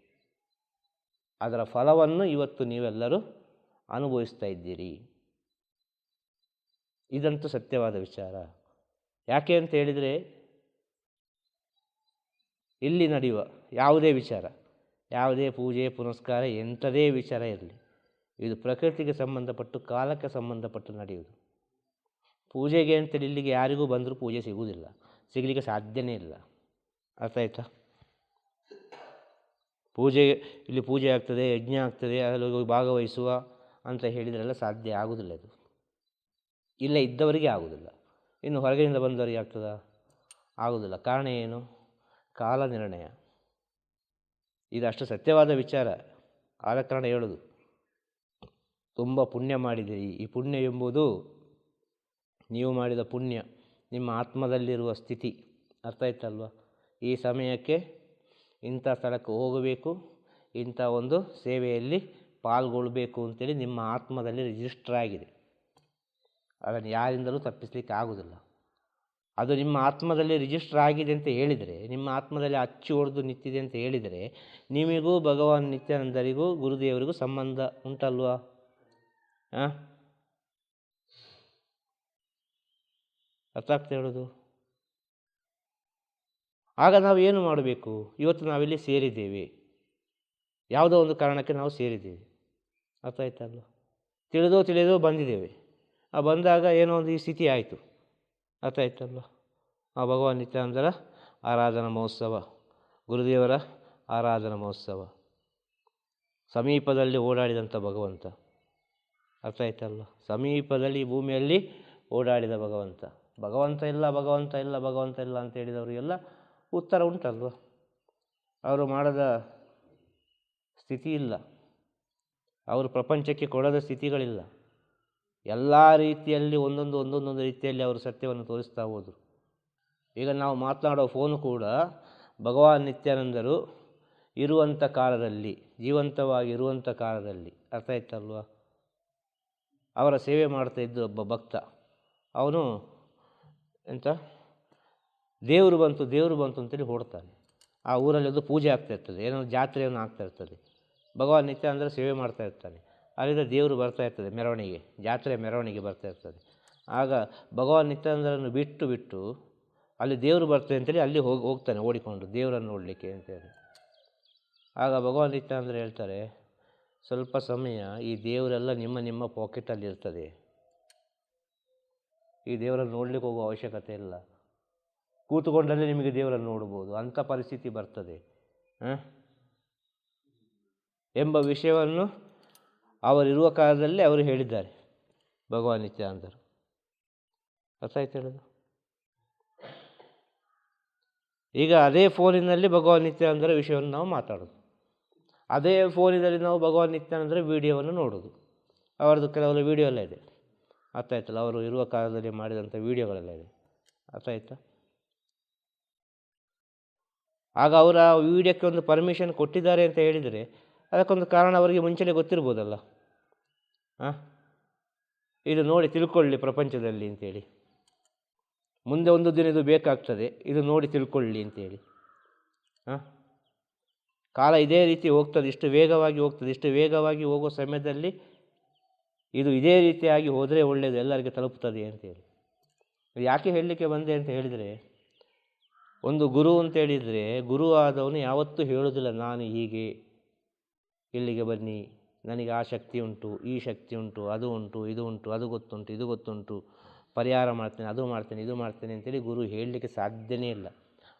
ಅದರ ಫಲವನ್ನು ಇವತ್ತು ನೀವೆಲ್ಲರೂ ಅನುಭವಿಸ್ತಾ ಇದ್ದೀರಿ? ಇದಂತೂ ಸತ್ಯವಾದ ವಿಚಾರ. ಯಾಕೆ ಅಂತ ಹೇಳಿದರೆ, ಇಲ್ಲಿ ನಡೆಯುವ ಯಾವುದೇ ವಿಚಾರ, ಯಾವುದೇ ಪೂಜೆ, ಪುನಸ್ಕಾರ, ಎಂಥದೇ ವಿಚಾರ ಇರಲಿ, ಇದು ಪ್ರಕೃತಿಗೆ ಸಂಬಂಧಪಟ್ಟು, ಕಾಲಕ್ಕೆ ಸಂಬಂಧಪಟ್ಟು ನಡೆಯುವುದು. ಪೂಜೆಗೆ ಅಂತೇಳಿ ಇಲ್ಲಿಗೆ ಯಾರಿಗೂ ಬಂದರೂ ಪೂಜೆ ಸಿಗುವುದಿಲ್ಲ, ಸಿಗಲಿಕ್ಕೆ ಸಾಧ್ಯನೇ ಇಲ್ಲ. ಅರ್ಥ ಆಯ್ತಾ? ಪೂಜೆ ಇಲ್ಲಿ ಪೂಜೆ ಆಗ್ತದೆ, ಯಜ್ಞ ಆಗ್ತದೆ, ಅದರಲ್ಲಿ ಭಾಗವಹಿಸುವ ಅಂತ ಹೇಳಿದರೆಲ್ಲ ಸಾಧ್ಯ ಆಗುವುದಿಲ್ಲ ಇದು. ಇಲ್ಲೇ ಇದ್ದವರಿಗೆ ಆಗುವುದಿಲ್ಲ ಇನ್ನು ಹೊರಗಿನಿಂದ ಬಂದವರಿಗೆ ಆಗ್ತದಾ? ಆಗುವುದಿಲ್ಲ ಕಾರಣ ಏನು? ಕಾಲ ನಿರ್ಣಯ. ಇದು ಅಷ್ಟು ಸತ್ಯವಾದ ವಿಚಾರ. ಆದ ಕಾರಣ ಹೇಳೋದು. ತುಂಬ ಪುಣ್ಯ ಮಾಡಿದಿರಿ ಈ ಪುಣ್ಯ ಎಂಬುದು ನೀವು ಮಾಡಿದ ಪುಣ್ಯ. ನಿಮ್ಮ ಆತ್ಮದಲ್ಲಿರುವ ಸ್ಥಿತಿ. ಅರ್ಥ ಆಯ್ತಲ್ವ? ಈ ಸಮಯಕ್ಕೆ ಇಂಥ ಸ್ಥಳಕ್ಕೆ ಹೋಗಬೇಕು. ಇಂಥ ಒಂದು ಸೇವೆಯಲ್ಲಿ ಪಾಲ್ಗೊಳ್ಳಬೇಕು ಅಂತೇಳಿ ನಿಮ್ಮ ಆತ್ಮದಲ್ಲಿ ರಿಜಿಸ್ಟರ್ ಆಗಿದೆ. ಅದನ್ನು ಯಾರಿಂದಲೂ ತಪ್ಪಿಸಲಿಕ್ಕೆ ಆಗೋದಿಲ್ಲ. ಅದು ನಿಮ್ಮ ಆತ್ಮದಲ್ಲಿ ರಿಜಿಸ್ಟರ್ ಆಗಿದೆ ಅಂತ ಹೇಳಿದರೆ, ನಿಮ್ಮ ಆತ್ಮದಲ್ಲಿ ಅಚ್ಚು ಹೊಡೆದು ನಿಂತಿದೆ ಅಂತ ಹೇಳಿದರೆ, ನಿಮಗೂ ಭಗವಾನ್ ನಿತ್ಯಾನಂದರಿಗೂ ಗುರುದೇವರಿಗೂ ಸಂಬಂಧ ಉಂಟಲ್ವಾ? ಹಾಂ ಅರ್ಥ ಹೇಳೋದು? ಆಗ ನಾವು ಏನು ಮಾಡಬೇಕು? ಇವತ್ತು ನಾವಿಲ್ಲಿ ಸೇರಿದ್ದೇವೆ. ಯಾವುದೋ ಒಂದು ಕಾರಣಕ್ಕೆ ನಾವು ಸೇರಿದ್ದೇವೆ. ಅರ್ಥ ಆಯ್ತಲ್ಲ ತಿಳಿದೋ ತಿಳಿದೋ ಬಂದಿದ್ದೇವೆ. ಆ ಬಂದಾಗ ಏನೋ ಒಂದು ಈ ಸ್ಥಿತಿ ಆಯಿತು. ಅರ್ಥ ಆಯ್ತಲ್ಲ ಆ ಭಗವಾನ್ ನಿತ್ಯಾನಂದರ ಆರಾಧನಾ ಮಹೋತ್ಸವ. ಗುರುದೇವರ ಆರಾಧನಾ ಮಹೋತ್ಸವ. ಸಮೀಪದಲ್ಲಿ ಓಡಾಡಿದಂಥ ಭಗವಂತ. ಅರ್ಥ ಆಯ್ತಲ್ಲ ಸಮೀಪದಲ್ಲಿ ಭೂಮಿಯಲ್ಲಿ ಓಡಾಡಿದ ಭಗವಂತ. ಭಗವಂತ ಇಲ್ಲ ಭಗವಂತ ಇಲ್ಲ ಭಗವಂತ ಇಲ್ಲ ಅಂತ ಹೇಳಿದವರಿಗೆಲ್ಲ ಉತ್ತರ ಉಂಟಲ್ವ? ಅವರು ಮಾಡದ ಸ್ಥಿತಿ ಇಲ್ಲ. ಅವರು ಪ್ರಪಂಚಕ್ಕೆ ಕೊಡದ ಸ್ಥಿತಿಗಳಿಲ್ಲ. ಎಲ್ಲ ರೀತಿಯಲ್ಲಿ ಒಂದೊಂದು ಒಂದೊಂದೊಂದು ರೀತಿಯಲ್ಲಿ ಅವರು ಸತ್ಯವನ್ನು ತೋರಿಸ್ತಾ ಹೋದರು. ಈಗ ನಾವು ಮಾತನಾಡೋ ಫೋನು ಕೂಡ ಭಗವಾನ್ ನಿತ್ಯಾನಂದರು ಇರುವಂಥ ಕಾಲದಲ್ಲಿ, ಜೀವಂತವಾಗಿ ಇರುವಂಥ ಕಾಲದಲ್ಲಿ, ಅರ್ಥ ಆಯ್ತಲ್ವ? ಅವರ ಸೇವೆ ಮಾಡ್ತಾ ಇದ್ದ ಒಬ್ಬ ಭಕ್ತ. ಅವನು ಎಂತ? ದೇವರು ಬಂತು ದೇವರು ಬಂತು ಅಂತೇಳಿ ಹೊಡ್ತಾನೆ ಆ ಊರಲ್ಲಿ ಅದು ಪೂಜೆ ಆಗ್ತಾ ಇರ್ತದೆ, ಏನೋ ಜಾತ್ರೆಯನ್ನು ಆಗ್ತಾ ಇರ್ತದೆ. ಭಗವಾನ್ ನಿತ್ಯಾನಂದರು ಸೇವೆ ಮಾಡ್ತಾ ಇರ್ತಾನೆ. ಅಲ್ಲಿಂದ ದೇವರು ಬರ್ತಾ ಇರ್ತದೆ ಮೆರವಣಿಗೆ, ಜಾತ್ರೆ ಮೆರವಣಿಗೆ ಬರ್ತಾ ಇರ್ತದೆ. ಆಗ ಭಗವಾನ್ ನಿತ್ಯಾನಂದರನ್ನು ಬಿಟ್ಟು ಬಿಟ್ಟು ಅಲ್ಲಿ ದೇವರು ಬರ್ತದೆ ಅಂತೇಳಿ ಅಲ್ಲಿ ಹೋಗಿ, ಹೋಗ್ತಾನೆ ಓಡಿಕೊಂಡು ದೇವರನ್ನು ನೋಡಲಿಕ್ಕೆ ಅಂತೇಳಿ. ಆಗ ಭಗವಾನ್ ನಿತ್ಯಾನಂದರು ಹೇಳ್ತಾರೆ, ಸ್ವಲ್ಪ ಸಮಯ ಈ ದೇವರೆಲ್ಲ ನಿಮ್ಮ ನಿಮ್ಮ ಪಾಕೆಟಲ್ಲಿ ಇರ್ತದೆ. ಈ ದೇವರನ್ನು ನೋಡಲಿಕ್ಕೆ ಹೋಗುವ ಅವಶ್ಯಕತೆ ಇಲ್ಲ. ಕೂತುಕೊಂಡಲ್ಲೇ ನಿಮಗೆ ದೇವರನ್ನು ನೋಡ್ಬೋದು. ಅಂಥ ಪರಿಸ್ಥಿತಿ ಬರ್ತದೆ. ಆ? ಎಂಬ ವಿಷಯವನ್ನು ಅವರಿರುವ ಕಾಲದಲ್ಲಿ ಅವರು ಹೇಳಿದ್ದಾರೆ, ಭಗವಾನ್ ನಿತ್ಯಾನಂದರು. ಅರ್ಥ ಆಯ್ತು ಹೇಳೋದು? ಈಗ ಅದೇ ಫೋನಿನಲ್ಲಿ ಭಗವಾನ್ ನಿತ್ಯಾನಂದರ ವಿಷಯವನ್ನು ನಾವು ಮಾತಾಡೋದು. ಅದೇ ಫೋನಿನಲ್ಲಿ ನಾವು ಭಗವಾನ್ ನಿತ್ಯಾನಂದರ ವಿಡಿಯೋವನ್ನು ನೋಡೋದು. ಅವರದ್ದು ಕೆಲವೆಲ್ಲ ವಿಡಿಯೋ ಎಲ್ಲ ಇದೆ. ಅರ್ಥ ಆಯ್ತಲ್ಲ ಅವರು ಇರುವ ಕಾಲದಲ್ಲಿ ಮಾಡಿದಂಥ ವೀಡಿಯೋಗಳೆಲ್ಲ ಇದೆ. ಅರ್ಥ ಆಯ್ತಾ ಆಗ ಅವರ ವಿಡಿಯೋಕ್ಕೆ ಒಂದು ಪರ್ಮಿಷನ್ ಕೊಟ್ಟಿದ್ದಾರೆ ಅಂತ ಹೇಳಿದರೆ ಅದಕ್ಕೊಂದು ಕಾರಣ ಅವರಿಗೆ ಮುಂಚೆನೇ ಗೊತ್ತಿರ್ಬೋದಲ್ಲ. ಹಾಂ? ಇದು ನೋಡಿ ತಿಳ್ಕೊಳ್ಳಿ ಪ್ರಪಂಚದಲ್ಲಿ ಅಂತೇಳಿ. ಮುಂದೆ ಒಂದು ದಿನ ಇದು ಬೇಕಾಗ್ತದೆ, ಇದು ನೋಡಿ ತಿಳ್ಕೊಳ್ಳಿ ಅಂತೇಳಿ. ಹಾಂ? ಕಾಲ ಇದೇ ರೀತಿ ಹೋಗ್ತದೆ, ಇಷ್ಟು ವೇಗವಾಗಿ ಹೋಗ್ತದೆ, ಇಷ್ಟು ವೇಗವಾಗಿ ಹೋಗೋ ಸಮಯದಲ್ಲಿ ಇದು ಇದೇ ರೀತಿಯಾಗಿ ಹೋದರೆ ಒಳ್ಳೆಯದು ಎಲ್ಲರಿಗೆ ತಲುಪ್ತದೆ ಅಂತೇಳಿ. ಯಾಕೆ ಹೇಳಲಿಕ್ಕೆ ಬಂದೆ ಅಂತ ಹೇಳಿದರೆ, ಒಂದು ಗುರು ಅಂತ ಹೇಳಿದರೆ ಗುರು ಆದವನು ಯಾವತ್ತೂ ಹೇಳೋದಿಲ್ಲ, ನಾನು ಹೀಗೆ ಇಲ್ಲಿಗೆ ಬನ್ನಿ. ನನಗೆ ಆ ಶಕ್ತಿ ಉಂಟು, ಈ ಶಕ್ತಿ ಉಂಟು, ಅದು ಉಂಟು, ಇದು ಉಂಟು, ಅದು ಗೊತ್ತುಂಟು, ಇದು ಗೊತ್ತುಂಟು. ಪರಿಹಾರ ಮಾಡ್ತೇನೆ, ಅದು ಮಾಡ್ತೇನೆ, ಇದು ಮಾಡ್ತೇನೆ ಅಂತೇಳಿ ಗುರು ಹೇಳಲಿಕ್ಕೆ ಸಾಧ್ಯನೇ ಇಲ್ಲ.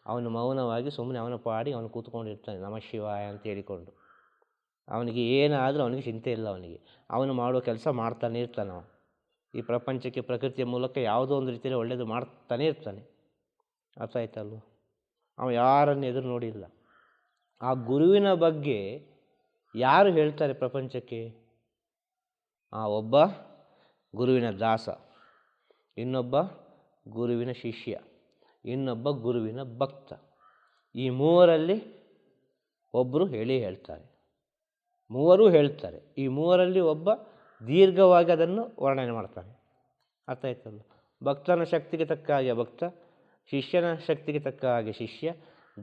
ಅವನು ಮೌನವಾಗಿ ಸುಮ್ಮನೆ ಅವನ ಪಾಡಿ ಅವನು ಕೂತ್ಕೊಂಡಿರ್ತಾನೆ, ನಮ ಶಿವಾಯ ಅಂತ ಹೇಳಿಕೊಂಡು. ಅವನಿಗೆ ಏನಾದರೂ ಅವನಿಗೆ ಚಿಂತೆ ಇಲ್ಲ ಅವನಿಗೆ. ಅವನು ಮಾಡುವ ಕೆಲಸ ಮಾಡ್ತಾನೆ ಇರ್ತಾನೆ ಅವನು. ಈ ಪ್ರಪಂಚಕ್ಕೆ ಪ್ರಕೃತಿಯ ಮೂಲಕ ಯಾವುದೋ ಒಂದು ರೀತಿಯಲ್ಲಿ ಒಳ್ಳೆಯದು ಮಾಡ್ತಾನೆ ಇರ್ತಾನೆ. ಅರ್ಥ ಆಯ್ತಲ್ವ ಅವನು ಯಾರನ್ನು ಎದುರು ನೋಡಿಲ್ಲ. ಆ ಗುರುವಿನ ಬಗ್ಗೆ ಯಾರು ಹೇಳ್ತಾರೆ ಪ್ರಪಂಚಕ್ಕೆ? ಆ ಒಬ್ಬ ಗುರುವಿನ ದಾಸ, ಇನ್ನೊಬ್ಬ ಗುರುವಿನ ಶಿಷ್ಯ, ಇನ್ನೊಬ್ಬ ಗುರುವಿನ ಭಕ್ತ. ಈ ಮೂವರಲ್ಲಿ ಒಬ್ಬರು ಹೇಳಿ ಹೇಳ್ತಾರೆ. ಮೂವರು ಹೇಳ್ತಾರೆ. ಈ ಮೂವರಲ್ಲಿ ಒಬ್ಬ ದೀರ್ಘವಾಗಿ ಅದನ್ನು ವರ್ಣನೆ ಮಾಡ್ತಾನೆ. ಅರ್ಥ ಆಯ್ತಲ್ಲ? ಭಕ್ತನ ಶಕ್ತಿಗೆ ತಕ್ಕ ಹಾಗೆ ಭಕ್ತ, ಶಿಷ್ಯನ ಶಕ್ತಿಗೆ ತಕ್ಕ ಹಾಗೆ ಶಿಷ್ಯ,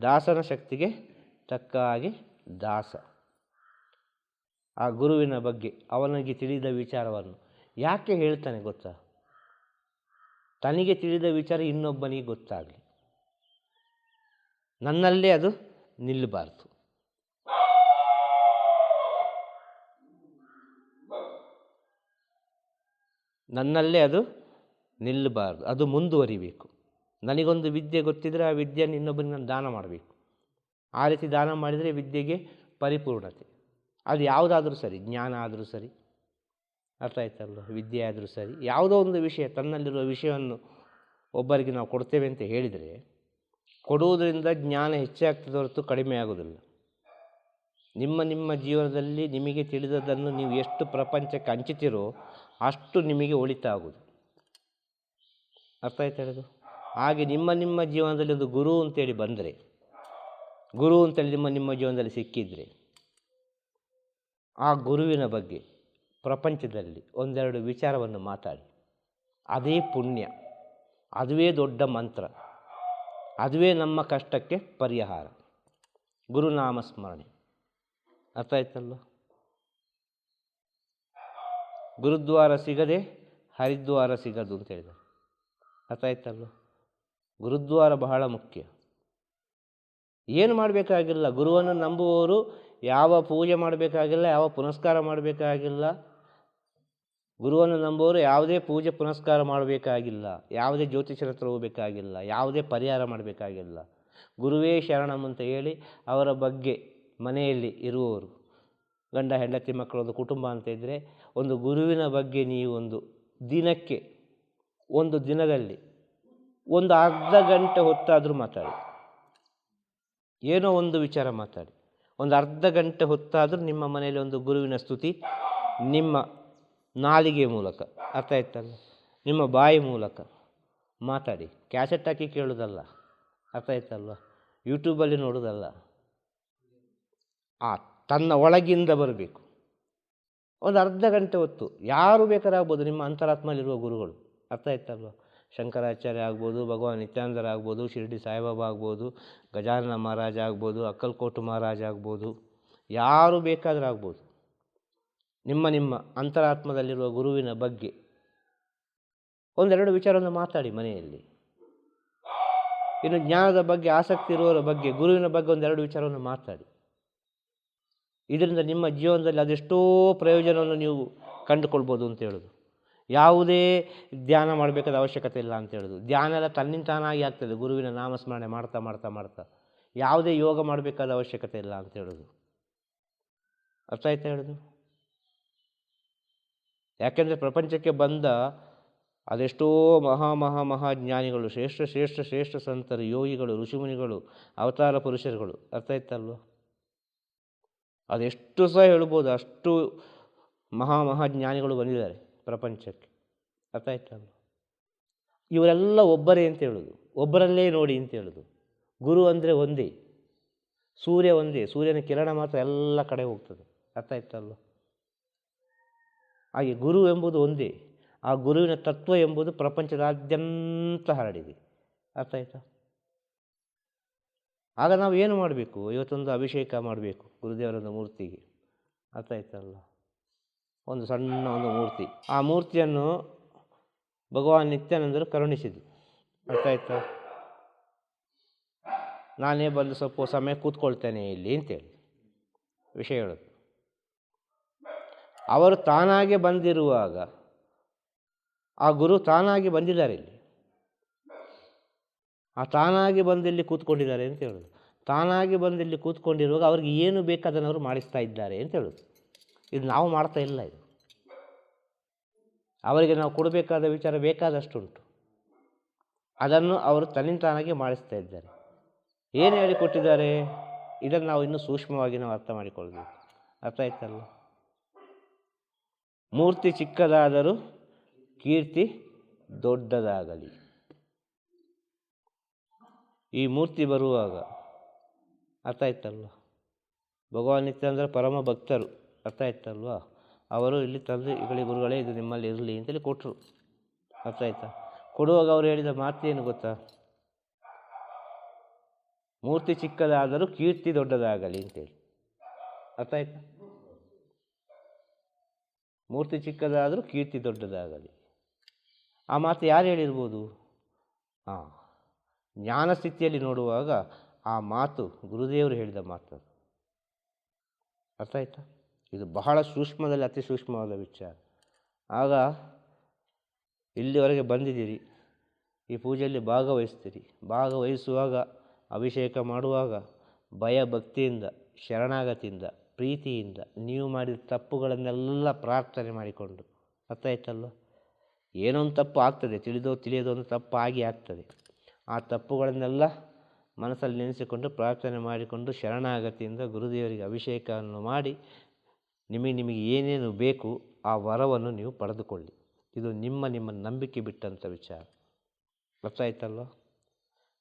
ದಾಸನ ಶಕ್ತಿಗೆ ತಕ್ಕ ಹಾಗೆ ದಾಸ. ಆ ಗುರುವಿನ ಬಗ್ಗೆ, ಅವನಿಗೆ ತಿಳಿದ ವಿಚಾರವನ್ನು. ಯಾಕೆ ಹೇಳ್ತಾನೆ ಗೊತ್ತಾ? ತನಗೆ ತಿಳಿದ ವಿಚಾರ ಇನ್ನೊಬ್ಬನಿಗೆ ಗೊತ್ತಾಗಲಿ. ನನ್ನಲ್ಲೇ ಅದು ನಿಲ್ಲಬಾರ್ದು. ನನ್ನಲ್ಲೇ ಅದು ನಿಲ್ಲಬಾರ್ದು. ಅದು ಮುಂದುವರಿಬೇಕು. ನನಗೊಂದು ವಿದ್ಯೆ ಗೊತ್ತಿದ್ದರೆ ಆ ವಿದ್ಯೆಯನ್ನು ಇನ್ನೊಬ್ಬನಿಗೆ ನಾನು ದಾನ ಮಾಡಬೇಕು. ಆ ರೀತಿ ದಾನ ಮಾಡಿದರೆ ವಿದ್ಯೆಗೆ ಪರಿಪೂರ್ಣತೆ. ಅದು ಯಾವುದಾದ್ರೂ ಸರಿ, ಜ್ಞಾನ ಆದರೂ ಸರಿ, ಅರ್ಥ ಆಯ್ತಲ್ಲ ವಿದ್ಯೆ ಆದರೂ ಸರಿ, ಯಾವುದೋ ಒಂದು ವಿಷಯ, ತನ್ನಲ್ಲಿರುವ ವಿಷಯವನ್ನು ಒಬ್ಬರಿಗೆ ನಾವು ಕೊಡ್ತೇವೆ ಅಂತ ಹೇಳಿದರೆ, ಕೊಡುವುದರಿಂದ ಜ್ಞಾನ ಹೆಚ್ಚಾಗ್ತದೆ ಹೊರತು ಕಡಿಮೆ ಆಗೋದಿಲ್ಲ ನಿಮ್ಮ ನಿಮ್ಮ ಜೀವನದಲ್ಲಿ ನಿಮಗೆ ತಿಳಿದದನ್ನು ನೀವು ಎಷ್ಟು ಪ್ರಪಂಚಕ್ಕೆ ಹಂಚುತ್ತೀರೋ ಅಷ್ಟು ನಿಮಗೆ ಒಳಿತಾಗುವುದು ಅರ್ಥ ಆಯ್ತು ಹಾಗೆ ನಿಮ್ಮ ನಿಮ್ಮ ಜೀವನದಲ್ಲಿ ಒಂದು ಗುರು ಅಂತೇಳಿ ಬಂದರೆ, ಗುರು ಅಂತೇಳಿ ನಿಮ್ಮ ನಿಮ್ಮ ಜೀವನದಲ್ಲಿ ಸಿಕ್ಕಿದರೆ ಆ ಗುರುವಿನ ಬಗ್ಗೆ ಪ್ರಪಂಚದಲ್ಲಿ ಒಂದೆರಡು ವಿಚಾರವನ್ನು ಮಾತಾಡಿ. ಅದೇ ಪುಣ್ಯ, ಅದುವೇ ದೊಡ್ಡ ಮಂತ್ರ, ಅದುವೇ ನಮ್ಮ ಕಷ್ಟಕ್ಕೆ ಪರಿಹಾರ. ಗುರುನಾಮ ಸ್ಮರಣೆ. ಅರ್ಥ ಆಯ್ತಲ್ವ? ಗುರುದ್ವಾರ ಸಿಗದೆ ಹರಿದ್ವಾರ ಸಿಗದು ಅಂತ ಹೇಳಿದರು ಅರ್ಥ ಆಯ್ತಲ್ವ? ಗುರುದ್ವಾರ ಬಹಳ ಮುಖ್ಯ. ಏನು ಮಾಡಬೇಕಾಗಿಲ್ಲ, ಗುರುವನ್ನು ನಂಬುವವರು ಯಾವ ಪೂಜೆ ಮಾಡಬೇಕಾಗಿಲ್ಲ, ಯಾವ ಪುನಸ್ಕಾರ ಮಾಡಬೇಕಾಗಿಲ್ಲ. ಗುರುವನ್ನು ನಂಬುವವರು ಯಾವುದೇ ಪೂಜೆ ಪುನಸ್ಕಾರ ಮಾಡಬೇಕಾಗಿಲ್ಲ, ಯಾವುದೇ ಜ್ಯೋತಿಷರ ಹತ್ರ ಹೋಗಬೇಕಾಗಿಲ್ಲ, ಯಾವುದೇ ಪರಿಹಾರ ಮಾಡಬೇಕಾಗಿಲ್ಲ. ಗುರುವೇ ಶರಣಂ ಅಂತ ಹೇಳಿ ಅವರ ಬಗ್ಗೆ ಮನೆಯಲ್ಲಿ ಇರುವವರು, ಗಂಡ, ಹೆಂಡತಿ ಮಕ್ಕಳೊಂದು ಕುಟುಂಬ ಅಂತ ಇದ್ದರೆ ಒಂದು ಗುರುವಿನ ಬಗ್ಗೆ ನೀವು ಒಂದು ದಿನಕ್ಕೆ, ಒಂದು ದಿನದಲ್ಲಿ ಒಂದು ಅರ್ಧ ಗಂಟೆ ಹೊತ್ತಾದರೂ ಮಾತಾಡಿ. ಏನೋ ಒಂದು ವಿಚಾರ ಮಾತಾಡಿ. ಒಂದು ಅರ್ಧ ಗಂಟೆ ಹೊತ್ತಾದರೂ ನಿಮ್ಮ ಮನೆಯಲ್ಲಿ ಒಂದು ಗುರುವಿನ ಸ್ತುತಿ ನಿಮ್ಮ ನಾಲಿಗೆ ಮೂಲಕ. ಅರ್ಥ ಆಯ್ತಲ್ಲ? ನಿಮ್ಮ ಬಾಯಿ ಮೂಲಕ. ಮಾತಾಡಿ. ಕ್ಯಾಸೆಟ್ ಹಾಕಿ ಕೇಳೋದಲ್ಲ? ಅರ್ಥ ಆಯ್ತಲ್ವ? ಯೂಟ್ಯೂಬಲ್ಲಿ ನೋಡೋದಲ್ಲ? ಆ, ತನ್ನ ಒಳಗಿಂದ ಬರಬೇಕು. ಒಂದು ಅರ್ಧ ಗಂಟೆ ಹೊತ್ತು ಯಾರು ಬೇಕಾರಾಗ್ಬೋದು ನಿಮ್ಮ ಅಂತರಾತ್ಮಲ್ಲಿರುವ ಗುರುಗಳು. ಅರ್ಥ ಆಯ್ತಲ್ವ? ಶಂಕರಾಚಾರ್ಯ ಆಗ್ಬೋದು, ಭಗವಾನ್ ನಿತ್ಯಾನಂದರ ಆಗ್ಬೋದು, ಶಿರಡಿ ಸಾಯಿಬಾಬಾ ಆಗ್ಬೋದು, ಗಜಾನನ ಮಹಾರಾಜ ಆಗ್ಬೋದು, ಅಕ್ಕಲ್ಕೋಟು ಮಹಾರಾಜ ಆಗ್ಬೋದು, ಯಾರು ಬೇಕಾದರೂ ಆಗ್ಬೋದು. ನಿಮ್ಮ ನಿಮ್ಮ ಅಂತರಾತ್ಮದಲ್ಲಿರುವ ಗುರುವಿನ ಬಗ್ಗೆ ಒಂದೆರಡು ವಿಚಾರವನ್ನು ಮಾತಾಡಿ ಮನೆಯಲ್ಲಿ. ಇನ್ನು ಜ್ಞಾನದ ಬಗ್ಗೆ, ಆಸಕ್ತಿ ಇರುವವರ ಬಗ್ಗೆ, ಗುರುವಿನ ಬಗ್ಗೆ ಒಂದೆರಡು ವಿಚಾರವನ್ನು ಮಾತಾಡಿ. ಇದರಿಂದ ನಿಮ್ಮ ಜೀವನದಲ್ಲಿ ಅದೆಷ್ಟೋ ಪ್ರಯೋಜನವನ್ನು ನೀವು ಕಂಡುಕೊಳ್ಬೋದು ಅಂತ ಹೇಳೋದು. ಯಾವುದೇ ಧ್ಯಾನ ಮಾಡಬೇಕಾದ ಅವಶ್ಯಕತೆ ಇಲ್ಲ ಅಂತ ಹೇಳೋದು. ಧ್ಯಾನ ಎಲ್ಲ ತನ್ನಿಂತಾನಾಗಿ ಆಗ್ತದೆ. ಗುರುವಿನ ನಾಮಸ್ಮರಣೆ ಮಾಡ್ತಾ ಮಾಡ್ತಾ ಮಾಡ್ತಾ. ಯಾವುದೇ ಯೋಗ ಮಾಡಬೇಕಾದ ಅವಶ್ಯಕತೆ ಇಲ್ಲ ಅಂತ ಹೇಳೋದು. ಅರ್ಥ ಆಯ್ತಾ ಹೇಳೋದು? ಯಾಕೆಂದರೆ ಪ್ರಪಂಚಕ್ಕೆ ಬಂದ ಅದೆಷ್ಟೋ ಮಹಾ ಮಹಾ ಮಹಾಜ್ಞಾನಿಗಳು ಶ್ರೇಷ್ಠ ಶ್ರೇಷ್ಠ ಶ್ರೇಷ್ಠ ಸಂತರು, ಯೋಗಿಗಳು, ಋಷಿಮುನಿಗಳು, ಅವತಾರ ಪುರುಷರುಗಳು. ಅರ್ಥ ಆಯ್ತಲ್ವ ಅದೆಷ್ಟು ಸಹ ಹೇಳ್ಬೋದು, ಅಷ್ಟು ಮಹಾ ಮಹಾಜ್ಞಾನಿಗಳು ಬಂದಿದ್ದಾರೆ. ಪ್ರಪಂಚಕ್ಕೆ. ಅರ್ಥ ಆಯ್ತಲ್ಲ ಇವರೆಲ್ಲ ಒಬ್ಬರೇ ಅಂತ ಹೇಳೋದು. ಒಬ್ಬರಲ್ಲೇ ನೋಡಿ ಅಂತ ಹೇಳೋದು. ಗುರು ಅಂದರೆ ಒಂದೇ. ಸೂರ್ಯ ಒಂದೇ. ಸೂರ್ಯನ ಕಿರಣ ಮಾತ್ರ ಎಲ್ಲ ಕಡೆ ಹೋಗ್ತದೆ. ಅರ್ಥ ಆಯ್ತಲ್ಲ ಹಾಗೆ ಗುರು ಎಂಬುದು ಒಂದೇ. ಆ ಗುರುವಿನ ತತ್ವ ಎಂಬುದು ಪ್ರಪಂಚದಾದ್ಯಂತ ಹರಡಿದೆ. ಅರ್ಥ ಆಯ್ತಾ? ಆಗ ನಾವು ಏನು ಮಾಡಬೇಕು? ಇವತ್ತೊಂದು ಅಭಿಷೇಕ ಮಾಡಬೇಕು ಗುರುದೇವರೊಂದು ಮೂರ್ತಿಗೆ. ಅರ್ಥ ಆಯ್ತಲ್ಲ ಒಂದು ಸಣ್ಣ ಒಂದು ಮೂರ್ತಿ. ಆ ಮೂರ್ತಿಯನ್ನು ಭಗವಾನ್ ನಿತ್ಯಾನಂದರು ಕರುಣಿಸಿದ್ರು. ಅರ್ಥ ನಾನೇ ಬಂದು ಸ್ವಲ್ಪ ಸಮಯ ಕೂತ್ಕೊಳ್ತೇನೆ ಇಲ್ಲಿ ಅಂತೇಳಿ ವಿಷಯ ಹೇಳೋದು. ಅವರು ತಾನಾಗೆ ಬಂದಿರುವಾಗ, ಆ ಗುರು ತಾನಾಗಿ ಬಂದಿದ್ದಾರೆ ಇಲ್ಲಿ. ಆ ತಾನಾಗಿ ಬಂದು ಇಲ್ಲಿ ಕೂತ್ಕೊಂಡಿದ್ದಾರೆ ಅಂತ ಹೇಳೋದು. ತಾನಾಗಿ ಬಂದು ಇಲ್ಲಿ ಕೂತ್ಕೊಂಡಿರುವಾಗ ಅವ್ರಿಗೆ ಏನು ಬೇಕು ಅದನ್ನು ಅವರು ಮಾಡಿಸ್ತಾ ಇದ್ದಾರೆ ಅಂತ ಹೇಳೋದು. ಇದು ನಾವು ಮಾಡ್ತಾ ಇಲ್ಲ ಇದು. ಅವರಿಗೆ ನಾವು ಕೊಡಬೇಕಾದ ವಿಚಾರ ಬೇಕಾದಷ್ಟುಂಟು ಅದನ್ನು ಅವರು ತನ್ನಿಂತಾನಾಗಿ ಮಾಡಿಸ್ತಾ ಇದ್ದಾರೆ. ಏನು ಹೇಳಿಕೊಟ್ಟಿದ್ದಾರೆ ಇದನ್ನು ನಾವು ಇನ್ನೂ ಸೂಕ್ಷ್ಮವಾಗಿ ನಾವು ಅರ್ಥ ಮಾಡಿಕೊಳ್ಬೇಕು ಅರ್ಥ ಆಯ್ತಲ್ಲ? ಮೂರ್ತಿ ಚಿಕ್ಕದಾದರೂ ಕೀರ್ತಿ ದೊಡ್ಡದಾಗಲಿ. ಈ ಮೂರ್ತಿ ಬರುವಾಗ ಅರ್ಥ ಆಯ್ತಲ್ಲ? ಭಗವಾನ್ ನಿತ್ಯಾನಂದರ ಪರಮ ಭಕ್ತರು. ಅರ್ಥ ಆಯ್ತಲ್ವಾ? ಅವರು ಇಲ್ಲಿ ತಂದು ಇಗಳಿ ಗುರುಗಳೇ ಇದು ನಿಮ್ಮಲ್ಲಿ ಇರಲಿ ಅಂತೇಳಿ ಕೊಟ್ಟರು ಅರ್ಥ ಆಯ್ತಾ? ಕೊಡುವಾಗ ಅವರು ಹೇಳಿದ ಮಾತು ಏನು ಗೊತ್ತಾ? ಮೂರ್ತಿ ಚಿಕ್ಕದಾದರೂ ಕೀರ್ತಿ ದೊಡ್ಡದಾಗಲಿ ಅಂತೇಳಿ. ಅರ್ಥ ಆಯ್ತಾ? ಮೂರ್ತಿ ಚಿಕ್ಕದಾದರೂ ಕೀರ್ತಿ ದೊಡ್ಡದಾಗಲಿ. ಆ ಮಾತು ಯಾರು ಹೇಳಿರ್ಬೋದು? ಹಾಂ ಜ್ಞಾನ ಸ್ಥಿತಿಯಲ್ಲಿ ನೋಡುವಾಗ ಆ ಮಾತು ಗುರುದೇವರು ಹೇಳಿದ ಮಾತು ಅರ್ಥ ಆಯ್ತಾ? ಇದು ಬಹಳ ಸೂಕ್ಷ್ಮದಲ್ಲಿ ಅತಿ ಸೂಕ್ಷ್ಮವಾದ ವಿಚಾರ. ಆಗ ಇಲ್ಲಿವರೆಗೆ ಬಂದಿದ್ದೀರಿ, ಈ ಪೂಜೆಯಲ್ಲಿ ಭಾಗವಹಿಸ್ತೀರಿ. ಭಾಗವಹಿಸುವಾಗ, ಅಭಿಷೇಕ ಮಾಡುವಾಗ, ಭಯ ಭಕ್ತಿಯಿಂದ, ಶರಣಾಗತಿಯಿಂದ, ಪ್ರೀತಿಯಿಂದ ನೀವು ಮಾಡಿದ ತಪ್ಪುಗಳನ್ನೆಲ್ಲ ಪ್ರಾರ್ಥನೆ ಮಾಡಿಕೊಂಡು ಅರ್ಥ ಏನೋ ಏನೊಂದು ತಪ್ಪು ಆಗ್ತದೆ, ತಿಳಿದೋ ತಿಳಿಯೋದೋ ಒಂದು ತಪ್ಪು ಆಗಿ ಆಗ್ತದೆ. ಆ ತಪ್ಪುಗಳನ್ನೆಲ್ಲ ಮನಸ್ಸಲ್ಲಿ ನೆನೆಸಿಕೊಂಡು ಪ್ರಾರ್ಥನೆ ಮಾಡಿಕೊಂಡು ಶರಣಾಗತಿಯಿಂದ ಗುರುದೇವರಿಗೆ ಅಭಿಷೇಕವನ್ನು ಮಾಡಿ ನಿಮಗೆ ನಿಮಗೆ ಏನೇನು ಬೇಕು ಆ ವರವನ್ನು ನೀವು ಪಡೆದುಕೊಳ್ಳಿ. ಇದು ನಿಮ್ಮ ನಿಮ್ಮ ನಂಬಿಕೆ ಬಿಟ್ಟಂಥ ವಿಚಾರ. ಅರ್ಥ ಆಯ್ತಲ್ವ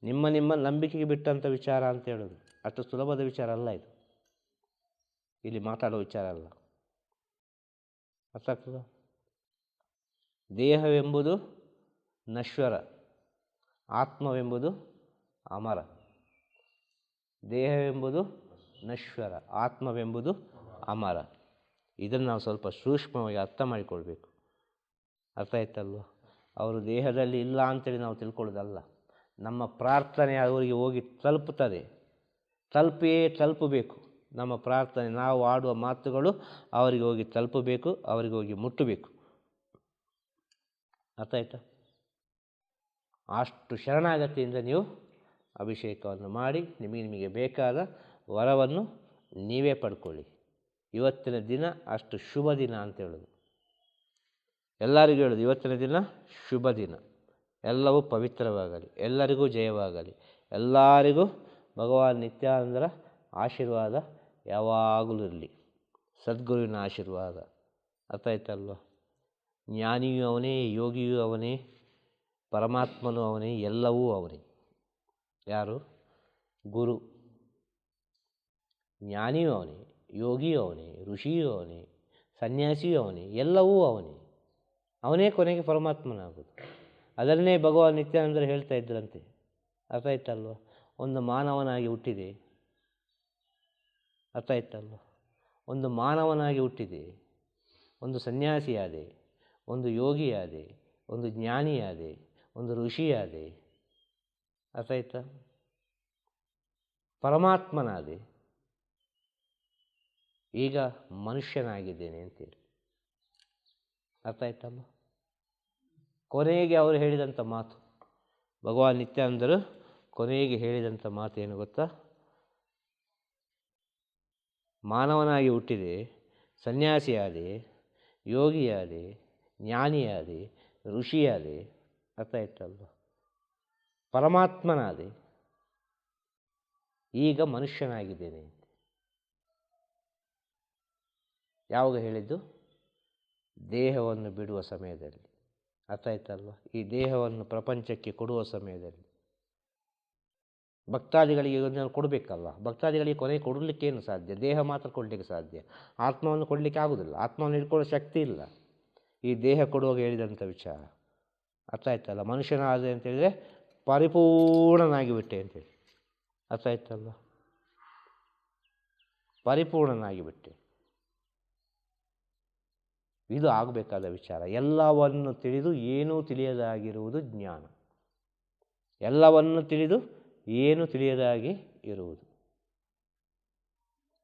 ನಿಮ್ಮ ನಿಮ್ಮ ನಂಬಿಕೆಗೆ ಬಿಟ್ಟಂಥ ವಿಚಾರ ಅಂತ ಹೇಳೋದು. ಅಷ್ಟು ಸುಲಭದ ವಿಚಾರ ಅಲ್ಲ ಇದು. ಇಲ್ಲಿ ಮಾತಾಡೋ ವಿಚಾರ ಅಲ್ಲ. ಅರ್ಥ ಆಗ್ತದ ದೇಹವೆಂಬುದು ನಶ್ವರ, ಆತ್ಮವೆಂಬುದು ಅಮರ. ದೇಹವೆಂಬುದು ನಶ್ವರ, ಆತ್ಮವೆಂಬುದು ಅಮರ. ಇದನ್ನು ನಾವು ಸ್ವಲ್ಪ ಸೂಕ್ಷ್ಮವಾಗಿ ಅರ್ಥ ಮಾಡಿಕೊಳ್ಬೇಕು. ಅರ್ಥ ಆಯ್ತಲ್ವ? ಅವರು ದೇಹದಲ್ಲಿ ಇಲ್ಲ ಅಂತೇಳಿ ನಾವು ತಿಳ್ಕೊಳ್ಳೋದಲ್ಲ. ನಮ್ಮ ಪ್ರಾರ್ಥನೆ ಅವರಿಗೆ ಹೋಗಿ ತಲುಪುತ್ತದೆ. ತಲುಪಿಯೇ ತಲುಪಬೇಕು. ನಮ್ಮ ಪ್ರಾರ್ಥನೆ, ನಾವು ಆಡುವ ಮಾತುಗಳು ಅವರಿಗೆ ಹೋಗಿ ತಲುಪಬೇಕು, ಅವರಿಗೆ ಹೋಗಿ ಮುಟ್ಟಬೇಕು. ಅರ್ಥ ಆಯ್ತಾ? ಅಷ್ಟು ಶರಣಾಗತಿಯಿಂದ ನೀವು ಅಭಿಷೇಕವನ್ನು ಮಾಡಿ, ನಿಮಗೆ ನಿಮಗೆ ಬೇಕಾದ ವರವನ್ನು ನೀವೇ ಪಡ್ಕೊಳ್ಳಿ. ಇವತ್ತಿನ ದಿನ ಅಷ್ಟು ಶುಭ ದಿನ ಅಂತ ಹೇಳೋದು. ಎಲ್ಲರಿಗೂ ಹೇಳೋದು, ಇವತ್ತಿನ ದಿನ ಶುಭ ದಿನ. ಎಲ್ಲವೂ ಪವಿತ್ರವಾಗಲಿ, ಎಲ್ಲರಿಗೂ ಜಯವಾಗಲಿ, ಎಲ್ಲರಿಗೂ ಭಗವಾನ್ ನಿತ್ಯಾನಂದರ ಆಶೀರ್ವಾದ ಯಾವಾಗಲೂ ಇರಲಿ. ಸದ್ಗುರುವಿನ ಆಶೀರ್ವಾದ. ಅರ್ಥ ಆಯ್ತಲ್ವ? ಜ್ಞಾನಿಯೂ ಅವನೇ, ಯೋಗಿಯೂ ಅವನೇ, ಪರಮಾತ್ಮನೂ ಅವನೇ, ಎಲ್ಲವೂ ಅವನೇ. ಯಾರು? ಗುರು. ಜ್ಞಾನಿಯೂ ಅವನೇ. ಯೋಗಿಯೂ ಅವನೇ ಋಷಿಯೂ ಅವನೇ ಸನ್ಯಾಸಿಯೂ ಅವನೇ ಎಲ್ಲವೂ ಅವನೇ. ಅವನೇ ಕೊನೆಗೆ ಪರಮಾತ್ಮನಾಗೋದು. ಅದನ್ನೇ ಭಗವಾನ್ ನಿತ್ಯಾನಂದರು ಹೇಳ್ತಾ ಇದ್ರಂತೆ. ಅರ್ಥ ಆಯ್ತಲ್ವ? ಒಂದು ಮಾನವನಾಗಿ ಹುಟ್ಟಿದೆ. ಅರ್ಥ ಆಯ್ತಲ್ವ? ಒಂದು ಮಾನವನಾಗಿ ಹುಟ್ಟಿದೆ. ಒಂದು ಸನ್ಯಾಸಿಯಾದೆ. ಒಂದು ಯೋಗಿಯಾದೆ. ಒಂದು ಜ್ಞಾನಿಯಾದೆ. ಒಂದು ಋಷಿಯಾದೆ. ಅರ್ಥ ಆಯ್ತಾ? ಪರಮಾತ್ಮನಾದೆ. ಈಗ ಮನುಷ್ಯನಾಗಿದ್ದೇನೆ ಅಂತೇಳಿ ಅರ್ಥ ಆಯ್ತಮ್ಮ? ಕೊನೆಗೆ ಅವರು ಹೇಳಿದಂಥ ಮಾತು. ಭಗವಾನ್ ನಿತ್ಯಾನಂದರು ಕೊನೆಗೆ ಹೇಳಿದಂಥ ಮಾತು ಏನು ಗೊತ್ತಾ? ಮಾನವನಾಗಿ ಹುಟ್ಟಿದೆ, ಸನ್ಯಾಸಿಯಾದೆ, ಯೋಗಿಯಾದೆ, ಜ್ಞಾನಿಯಾದೆ, ಋಷಿಯಾದೆ. ಅರ್ಥ ಆಯ್ತಲ್ವ? ಪರಮಾತ್ಮನಾದೆ. ಈಗ ಮನುಷ್ಯನಾಗಿದ್ದೇನೆ. ಯಾವಾಗ ಹೇಳಿದ್ದು? ದೇಹವನ್ನು ಬಿಡುವ ಸಮಯದಲ್ಲಿ. ಅರ್ಥ ಈ ದೇಹವನ್ನು ಪ್ರಪಂಚಕ್ಕೆ ಕೊಡುವ ಸಮಯದಲ್ಲಿ. ಭಕ್ತಾದಿಗಳಿಗೆ ಇದನ್ನು ಕೊಡಬೇಕಲ್ಲ. ಭಕ್ತಾದಿಗಳಿಗೆ ಕೊನೆ ಕೊಡಲಿಕ್ಕೇನು ಸಾಧ್ಯ? ದೇಹ ಮಾತ್ರ ಕೊಡಲಿಕ್ಕೆ ಸಾಧ್ಯ? ಆತ್ಮವನ್ನು ಕೊಡಲಿಕ್ಕೆ ಆಗೋದಿಲ್ಲ. ಆತ್ಮವನ್ನು ಹಿಡ್ಕೊಳ್ಳೋ ಶಕ್ತಿ ಇಲ್ಲ. ಈ ದೇಹ ಕೊಡುವಾಗ ಹೇಳಿದಂಥ ವಿಚಾರ. ಅರ್ಥ ಆಯ್ತಲ್ಲ? ಮನುಷ್ಯನಾದೆ ಅಂತೇಳಿದರೆ ಪರಿಪೂರ್ಣನಾಗಿ ಬಿಟ್ಟೆ ಅಂತೇಳಿ ಅರ್ಥ ಆಯ್ತಲ್ಲ? ಪರಿಪೂರ್ಣನಾಗಿ ಬಿಟ್ಟೆ ಇದು ಆಗಬೇಕಾದ ವಿಚಾರ. ಎಲ್ಲವನ್ನು ತಿಳಿದು ಏನೂ ತಿಳಿಯದಾಗಿರುವುದು ಜ್ಞಾನ. ಎಲ್ಲವನ್ನು ತಿಳಿದು ಏನು ತಿಳಿಯದಾಗಿ ಇರುವುದು.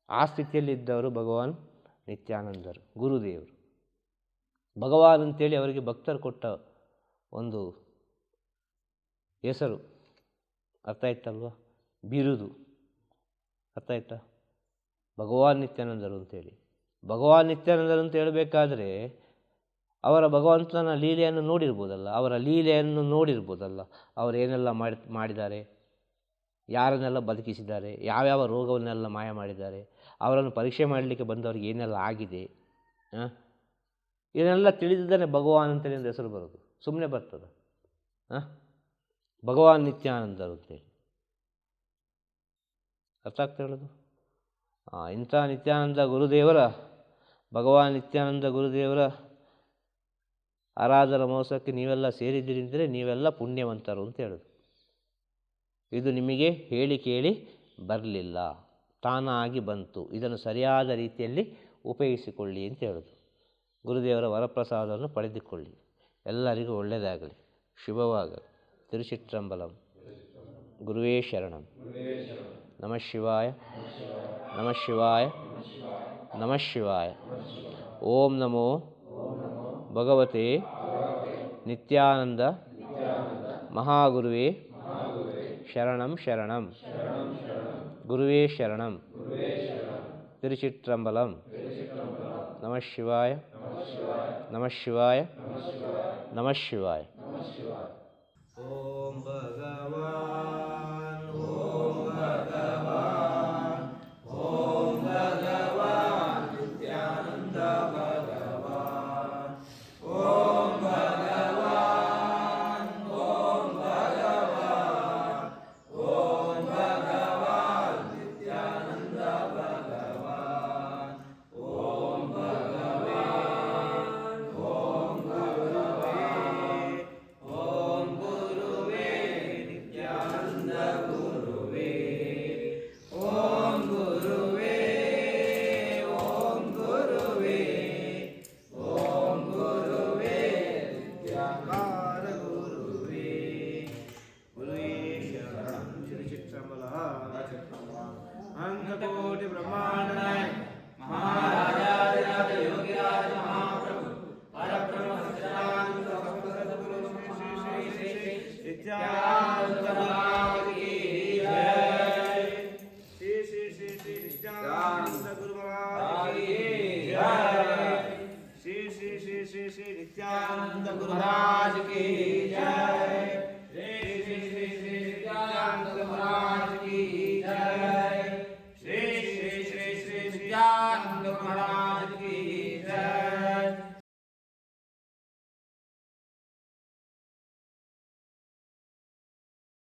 ಆ ಸ್ಥಿತಿಯಲ್ಲಿದ್ದವರು ಭಗವಾನ್ ನಿತ್ಯಾನಂದರು, ಗುರುದೇವರು. ಭಗವಾನ್ ಅಂತೇಳಿ ಅವರಿಗೆ ಭಕ್ತರು ಕೊಟ್ಟ ಒಂದು ಹೆಸರು. ಅರ್ಥ ಆಯ್ತಲ್ವ? ಬಿರುದು. ಅರ್ಥ ಆಯ್ತಾ? ಭಗವಾನ್ ನಿತ್ಯಾನಂದರು ಅಂತೇಳಿ. ಭಗವಾನ್ ನಿತ್ಯಾನಂದರು ಅಂತ ಹೇಳಬೇಕಾದ್ರೆ ಅವರ ಭಗವಂತನ ಲೀಲೆಯನ್ನು ನೋಡಿರ್ಬೋದಲ್ಲ, ಅವರ ಲೀಲೆಯನ್ನು ನೋಡಿರ್ಬೋದಲ್ಲ, ಅವರು ಏನೆಲ್ಲ ಮಾಡಿ, ಮಾಡಿದ್ದಾರೆ, ಯಾರನ್ನೆಲ್ಲ ಬದುಕಿಸಿದ್ದಾರೆ, ಯಾವ್ಯಾವ ರೋಗವನ್ನೆಲ್ಲ ಮಾಯ ಮಾಡಿದ್ದಾರೆ, ಅವರನ್ನು ಪರೀಕ್ಷೆ ಮಾಡಲಿಕ್ಕೆ ಬಂದವರಿಗೆ ಏನೆಲ್ಲ ಆಗಿದೆ ಇದನ್ನೆಲ್ಲ ತಿಳಿದಿದ್ದಾನೆ ಭಗವಾನ್ ಅಂತೇಳಿ ಒಂದು ಹೆಸರು ಬರೋದು ಸುಮ್ಮನೆ ಬರ್ತದೆ, ಹಾಂ? ಭಗವಾನ್ ನಿತ್ಯಾನಂದರು ಅಂತೇಳಿ ಅರ್ಥ ಆಗ್ತಾ ಹೇಳೋದು ಇಂಥ ನಿತ್ಯಾನಂದ ಗುರುದೇವರ ಭಗವಾನ್ ನಿತ್ಯಾನಂದ ಗುರುದೇವರ ಆರಾಧನ ಮೋಸಕ್ಕೆ ನೀವೆಲ್ಲ ಸೇರಿದ್ದೀರಿ ಅಂದರೆ ನೀವೆಲ್ಲ ಪುಣ್ಯವಂತರು ಅಂತ ಹೇಳೋದು. ಇದು ನಿಮಗೆ ಹೇಳಿ ಕೇಳಿ ಬರಲಿಲ್ಲ. ತಾನಾಗಿ ಬಂತು. ಇದನ್ನು ಸರಿಯಾದ ರೀತಿಯಲ್ಲಿ ಉಪಯೋಗಿಸಿಕೊಳ್ಳಿ ಅಂತ ಹೇಳೋದು. ಗುರುದೇವರ ವರಪ್ರಸಾದವನ್ನು ಪಡೆದುಕೊಳ್ಳಿ. ಎಲ್ಲರಿಗೂ ಒಳ್ಳೆಯದಾಗಲಿ. ಶುಭವಾಗಲಿ. ತಿರುಚಿತ್ರಂಬಲಂ. ಗುರುವೇ ಶರಣಂ. ನಮಃ ಶಿವಾಯ. ನಮಃ ಶಿವಾಯ. नमः शिवाय। ॐ नमो भगवते नित्यानन्द महागुरुवे शरणं शरणं। गुरुवे शरणं। तिरुचित्रम्बलं नमः शिवाय। नमः शिवाय। नमः शिवाय।